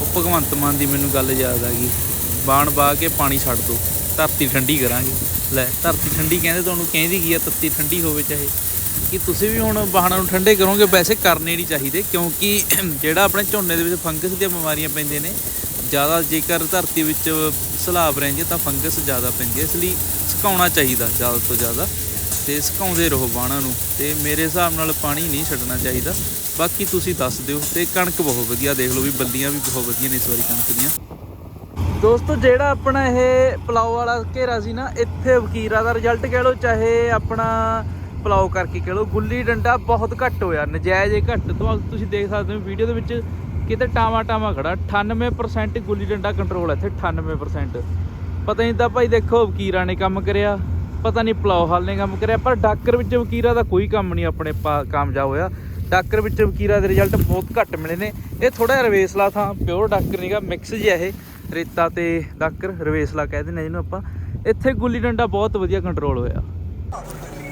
ਉਹ ਭਗਵੰਤ ਮਾਨ ਦੀ ਮੈਨੂੰ ਗੱਲ ਯਾਦ ਆ ਗਈ। ਬਾਣ ਵਾਹ ਕੇ ਪਾਣੀ ਛੱਡ ਦੋ। ਧਰਤੀ ਠੰਡੀ ਕਰਾਂਗੇ। ਲੈ, ਧਰਤੀ ਠੰਡੀ ਕਹਿੰਦੇ ਤੁਹਾਨੂੰ ਕਹਿੰਦੀ ਕੀ ਆ, ਤੱਤੀ ਠੰਡੀ ਹੋਵੇ ਚਾਹੇ। ਕਿ ਤੁਸੀਂ ਵੀ ਹੁਣ ਵਾਹਣਾਂ ਨੂੰ ਠੰਡੇ ਕਰੋਗੇ, ਵੈਸੇ ਕਰਨੇ ਨਹੀਂ ਚਾਹੀਦੇ, ਕਿਉਂਕਿ ਜਿਹੜਾ ਆਪਣੇ ਝੋਨੇ ਦੇ ਵਿੱਚ ਫੰਗਸ ਦੀਆਂ ਬਿਮਾਰੀਆਂ ਪੈਂਦੀਆਂ ਨੇ, ਜ਼ਿਆਦਾ ਜੇਕਰ ਧਰਤੀ ਵਿੱਚ ਸਲਾਬ ਰਹਿੰਦੀ ਹੈ ਤਾਂ ਫੰਗਸ ਜ਼ਿਆਦਾ ਪੈਂਦੀ ਇਸ ਲਈ ਸੁਕਾਉਣਾ ਚਾਹੀਦਾ ਜ਼ਿਆਦਾ ਤੋਂ ਜ਼ਿਆਦਾ ਤੇ ਸੁਕਾਉਂਦੇ ਰਹੋ ਬਾਣਾ ਨੂੰ ਤੇ ਮੇਰੇ ਹਿਸਾਬ ਨਾਲ ਪਾਣੀ ਨਹੀਂ ਛੱਡਣਾ ਚਾਹੀਦਾ। ਬਾਕੀ ਤੁਸੀਂ ਦੱਸ ਦਿਓ ਤੇ ਕਣਕ ਬਹੁਤ ਵਧੀਆ, ਦੇਖ ਲਓ ਵੀ ਬੱਲੀਆਂ ਵੀ ਬਹੁਤ ਵਧੀਆ ਨੇ ਇਸ ਵਾਰੀ ਕਣਕ ਦੀਆਂ। ਦੋਸਤੋ, ਜਿਹੜਾ ਆਪਣਾ ਇਹ ਪਲਾਓ ਵਾਲਾ ਘੇਰਾ ਸੀ ਨਾ, ਇੱਥੇ ਵਕੀਰਾ ਦਾ ਰਿਜ਼ਲਟ ਕਹਿ ਲਓ, ਚਾਹੇ ਆਪਣਾ ਪਲਾਓ ਕਰਕੇ ਕਹਿ ਲਓ, ਗੁੱਲੀ ਡੰਡਾ ਬਹੁਤ ਘੱਟ ਹੋਇਆ, ਨਜਾਇਜ਼ ਹੀ ਘੱਟ। ਤੋਂ ਤੁਸੀਂ ਦੇਖ ਸਕਦੇ ਹੋ ਵੀਡੀਓ ਦੇ ਵਿੱਚ ਕਿਤੇ ਟਾਵਾ ਟਾਵਾ ਖੜਾ 98% ਗੁੱਲੀ ਡੰਡਾ ਕੰਟਰੋਲ ਹੈ ਇੱਥੇ 98% ਪਤਾ ਨਹੀਂ ਤਾਂ ਭਾਈ ਦੇਖੋ, ਵਕੀਰਾਂ ਨੇ ਕੰਮ ਕਰਿਆ, ਪਤਾ ਨਹੀਂ ਪਲਾਓ ਹਾਲ ਨੇ ਕੰਮ ਕਰਿਆ, ਪਰ ਡਾਕਰ ਵਿੱਚ ਵਕੀਰਾ ਦਾ ਕੋਈ ਕੰਮ ਨਹੀਂ ਆਪਣੇ ਪਾ- ਕਾਮਯਾਬ ਹੋਇਆ। ਡਾਕਰ ਵਿੱਚ ਵਕੀਰਾ ਦੇ ਰਿਜ਼ਲਟ ਬਹੁਤ ਘੱਟ ਮਿਲੇ ਨੇ। ਇਹ ਥੋੜਾ ਜਿਹਾ ਰਵੇਸਲਾ ਥਾਂ ਪਿਓਰ ਡਾਕਰ ਨਹੀਂਗਾ ਮਿਕਸ ਜਿਹਾ ਇਹ। ਰੇਤਾ ਤੇ ਡਾਕਰ ਰਵੇਸਲਾ ਕਹਿ ਦਿੰਦੇ ਜਿਹਨੂੰ ਆਪਾਂ। ਇੱਥੇ ਗੁੱਲੀ ਡੰਡਾ ਬਹੁਤ ਵਧੀਆ ਕੰਟਰੋਲ ਹੋਇਆ।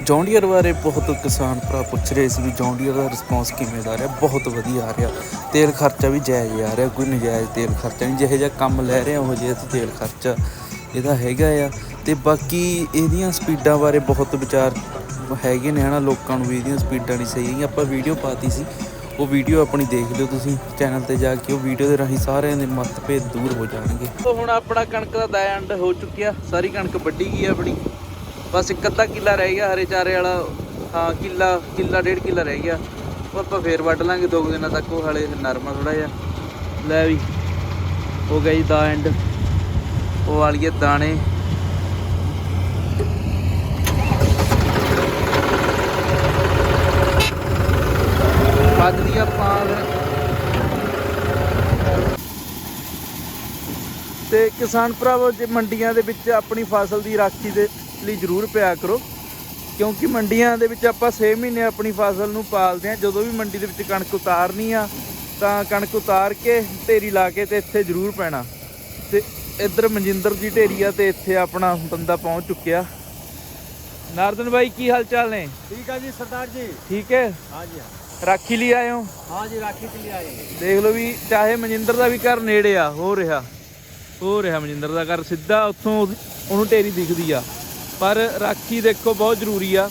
ਜੌਂਡੀਅਰ ਬਾਰੇ ਬਹੁਤ ਕਿਸਾਨ ਭਰਾ ਪੁੱਛ ਰਹੇ ਸੀ ਵੀ ਜੌਂਡੀਅਰ ਦਾ ਰਿਸਪੌਂਸ ਕਿਵੇਂ ਦਾ ਰਿਹਾ। ਬਹੁਤ ਵਧੀਆ ਆ ਰਿਹਾ। ਤੇਲ ਖਰਚਾ ਵੀ ਜਾਇਜ਼ ਆ ਰਿਹਾ। ਕੋਈ ਨਜਾਇਜ਼ ਤੇਲ ਖਰਚਾ ਨਹੀਂ। ਜਿਹੇ ਜਿਹਾ ਕੰਮ ਲੈ ਰਹੇ, ਉਹ ਜਿਹਾ ਤੇਲ ਖਰਚਾ ਇਹਦਾ ਹੈਗਾ ਆ। ਤੇ ਬਾਕੀ ਇਹਦੀਆਂ ਸਪੀਡਾਂ ਬਾਰੇ ਬਹੁਤ ਵਿਚਾਰ ਹੈਗੇ ਨੇ ਹਨਾ। ਲੋਕਾਂ ਨੂੰ ਵੀ ਇਹਦੀਆਂ ਸਪੀਡਾਂ ਨਹੀਂ ਸਹੀ ਹੈਗੀਆਂ ਆਪਾਂ ਵੀਡੀਓ ਪਾਤੀ ਸੀ। ਉਹ ਵੀਡੀਓ ਆਪਣੀ ਦੇਖ ਲਿਓ ਤੁਸੀਂ। ਚੈਨਲ ਤੇ ਜਾ ਕੇ ਉਹ ਵੀਡੀਓ ਦੇ ਰਾਹੀਂ ਸਾਰਿਆਂ ਦੇ ਮਤਭੇਦ ਦੂਰ ਹੋ ਜਾਣਗੇ। ਤੋਂ ਹੁਣ ਆਪਣਾ ਕਣਕ ਦਾ ਦਾਇੰਡ ਹੋ ਚੁੱਕਿਆ। ਸਾਰੀ ਕਣਕ ਵੱਢੀ ਗਈ ਆ ਆਪਣੀ। ਬਸ ਇੱਕ ਅੱਧਾ ਕਿੱਲਾ ਰਹਿ ਗਿਆ ਹਰੇ ਚਾਰੇ ਵਾਲਾ। ਹਾਂ, ਕਿੱਲਾ ਕਿੱਲਾ ਡੇਢ ਕਿੱਲਾ ਰਹਿ ਗਿਆ। ਉਹ ਆਪਾਂ ਫੇਰ ਵੱਢ ਲਾਂਗੇ ਦੋ ਕੁ ਦਿਨਾਂ ਤੱਕ, ਉਹ ਹਲੇ ਨਰਮਾ ਥੋੜਾ ਜਿਹਾ। ਲੈ ਵੀ, ਹੋ ਗਿਆ ਜੀ ਦਾ ਐਂਡ ਉਹ ਵਾਲੀਏ ਦਾਣੇ। ਪੱਕਦੀ ਦੀਆਂ ਪਾਲ ਤੇ ਕਿਸਾਨ ਭਰਾਵੋ, ਜੇ ਮੰਡੀਆਂ ਦੇ ਵਿੱਚ ਆਪਣੀ ਫਸਲ ਦੀ ਰਾਖੀ ਦੇ ਲਈ ਜ਼ਰੂਰ ਪਿਆ ਕਰੋ ਕਿਉਂਕਿ ਮੰਡੀਆਂ ਦੇ ਵਿੱਚ ਆਪਾਂ 6 ਮਹੀਨੇ ਆਪਣੀ ਫਸਲ ਨੂੰ ਪਾਲਦੇ ਆ ਜਦੋਂ ਵੀ ਮੰਡੀ ਦੇ ਵਿੱਚ ਕਣਕ ਉਤਾਰਨੀ ਆ ਤਾਂ ਕਣਕ ਉਤਾਰ ਕੇ ਢੇਰੀ ਲਾ ਕੇ ਤੇ ਇੱਥੇ ਜ਼ਰੂਰ ਪੈਣਾ। ਤੇ ਇੱਧਰ ਮਨਜਿੰਦਰ ਦੀ ਢੇਰੀ ਆ ਤੇ ਇੱਥੇ ਆਪਣਾ ਬੰਦਾ ਪਹੁੰਚ ਚੁੱਕਿਆ। ਨਾਰਦਨ ਬਾਈ ਕੀ ਹਾਲ ਚਾਲ ਨੇ? ਠੀਕ ਹੈ ਜੀ ਸਰਦਾਰ ਜੀ। ਠੀਕ ਹੈ? ਹਾਂ। ਜੀ ਰਾਖੀ ਲਈ ਆਏ ਹੋ? ਹਾਂ ਜੀ ਰਾਖੀ ਲਈ ਆਏ ਦੇਖ ਲਓ ਵੀ ਚਾਹੇ ਮਨਜਿੰਦਰ ਦਾ ਵੀ ਘਰ ਨੇੜੇ ਆ ਹੋ ਰਿਹਾ। ਹੋ ਰਿਹਾ ਮਨਜਿੰਦਰ ਦਾ ਘਰ ਸਿੱਧਾ ਉੱਥੋਂ ਉਹਨੂੰ ਢੇਰੀ ਦਿਖਦੀ ਆ। ਪਰ ਰਾਖੀ ਦੇਖੋ ਬਹੁਤ ਜ਼ਰੂਰੀ ਆ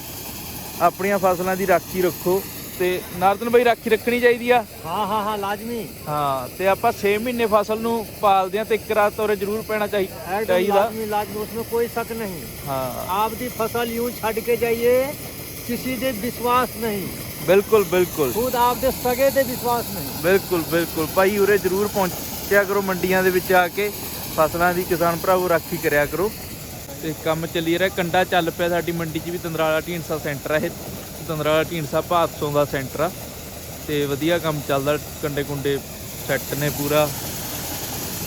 ਆਪਣੀਆਂ ਫਸਲਾਂ ਦੀ ਰਾਖੀ ਰੱਖੋ ਤੇ ਨਾਰਦਨ ਬਾਈ ਰਾਖੀ ਰੱਖਣੀ ਚਾਹੀਦੀ ਆ हाँ हाँ हाँ लाजमी ਹਾਂ ਤੇ ਆਪਾਂ 6 ਮਹੀਨੇ ਫਸਲ ਨੂੰ ਪਾਲਦੇ ਆ ਤੇ ਇੱਕ ਰਾਤ ਤੋਰੇ ਜ਼ਰੂਰ ਪੈਣਾ ਚਾਹੀ एकदम ਚਾਹੀਦਾ लाजमी लाजमी उसमें कोई शक नहीं ਹਾਂ आप दी फसल यूं छड़ के जाइए किसी दे विश्वास नहीं ਬਿਲਕੁਲ ਬਿਲਕੁਲ खुद आप दे सगे दे विश्वास नहीं ਬਿਲਕੁਲ ਬਿਲਕੁਲ ਭਾਈ ਉਰੇ ਜ਼ਰੂਰ ਪਹੁੰਚਿਆ ਕਰੋ ਮੰਡੀਆਂ ਦੇ ਵਿੱਚ ਆ ਕੇ ਫਸਲਾਂ ਦੀ ਕਿਸਾਨ ਭਰਾਵੋ ਰਾਖੀ ਕਰਿਆ ਕਰੋ ਤੇ ਕੰਮ ਚੱਲੀ ਰਿਹਾ ਕੰਡਾ ਚੱਲ ਪਿਆ ਸਾਡੀ ਮੰਡੀ 'ਚ ਵੀ ਤੰਦਰਾਲਾ ਢੀਂਡਸਾ ਸੈਂਟਰ ਆ ਇਹ। ਤੰਦਰਾਲਾ ਢੀਂਡਸਾ ਭਾਦਸੋਂ ਦਾ ਸੈਂਟਰ ਆ। ਤੇ ਵਧੀਆ ਕੰਮ ਚੱਲਦਾ ਕੰਡੇ ਕੁੰਡੇ ਸੈੱਟ ਨੇ ਪੂਰਾ।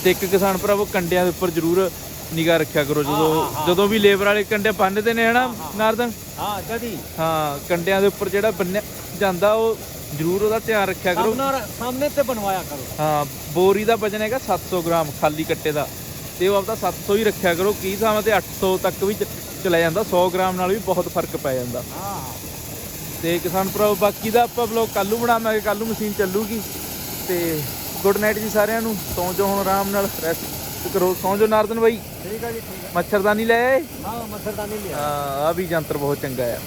ਤੇ ਇੱਕ ਕਿਸਾਨ ਭਰਾਵੋ ਕੰਡਿਆਂ ਦੇ ਉੱਪਰ ਜ਼ਰੂਰ ਨਿਗਾਹ ਰੱਖਿਆ ਕਰੋ ਜਦੋਂ ਜਦੋਂ ਵੀ ਲੇਬਰ ਵਾਲੇ ਕੰਡੇ ਬੰਨਦੇ ਨੇ ਹਨਾ ਨਾਰਦਨ? ਹਾਂ ਕਦੀ ਹਾਂ ਕੰਡਿਆਂ ਦੇ ਉੱਪਰ ਜਿਹੜਾ ਬੰਨਿਆ ਜਾਂਦਾ ਉਹ ਜ਼ਰੂਰ ਉਹਦਾ ਧਿਆਨ ਰੱਖਿਆ ਕਰੋ। ਸਾਹਮਣੇ ਤੇ ਬਣਵਾਇਆ ਕਰੋ। ਹਾਂ ਬੋਰੀ ਦਾ ਵਜਨ ਹੈਗਾ 700 ਗ੍ਰਾਮ ਖਾਲੀ ਕੱਟੇ ਦਾ। ਤੇ ਉਹ ਆਪਦਾ 700 ਹੀ ਰੱਖਿਆ ਕਰੋ ਕੀ ਥਾਵਾਂ ਤੇ 800 ਤੱਕ ਵੀ ਚਲਾ ਜਾਂਦਾ 100 ਗ੍ਰਾਮ ਨਾਲ ਵੀ ਬਹੁਤ ਫ਼ਰਕ ਪੈ ਜਾਂਦਾ। ਹਾਂ ਤੇ ਕਿਸਾਨ ਭਰਾਓ ਬਾਕੀ ਦਾ ਆਪਾਂ ਬਲੌਗ ਕੱਲੂ ਬਣਾਵਾਂਗੇ ਕੱਲੂ ਮਸ਼ੀਨ ਚੱਲੂਗੀ। ਤੇ ਗੁੱਡ ਨਾਈਟ ਜੀ ਸਾਰਿਆਂ ਨੂੰ ਸੌਂ ਜਾਓ ਹੁਣ ਆਰਾਮ ਨਾਲ ਰੈਸਟ ਕਰੋ। ਸੌਂ ਜਾਓ ਨਾਰਦਨ ਬਾਈ। ਠੀਕ ਆ ਜੀ ਮੱਛਰਦਾਨੀ ਲੈ ਆਏ? ਹਾਂ ਮੱਛਰਦਾਨੀ ਲਿਆ ਹਾਂ ਆ ਵੀ ਜੰਤਰ ਬਹੁਤ ਚੰਗਾ ਆ।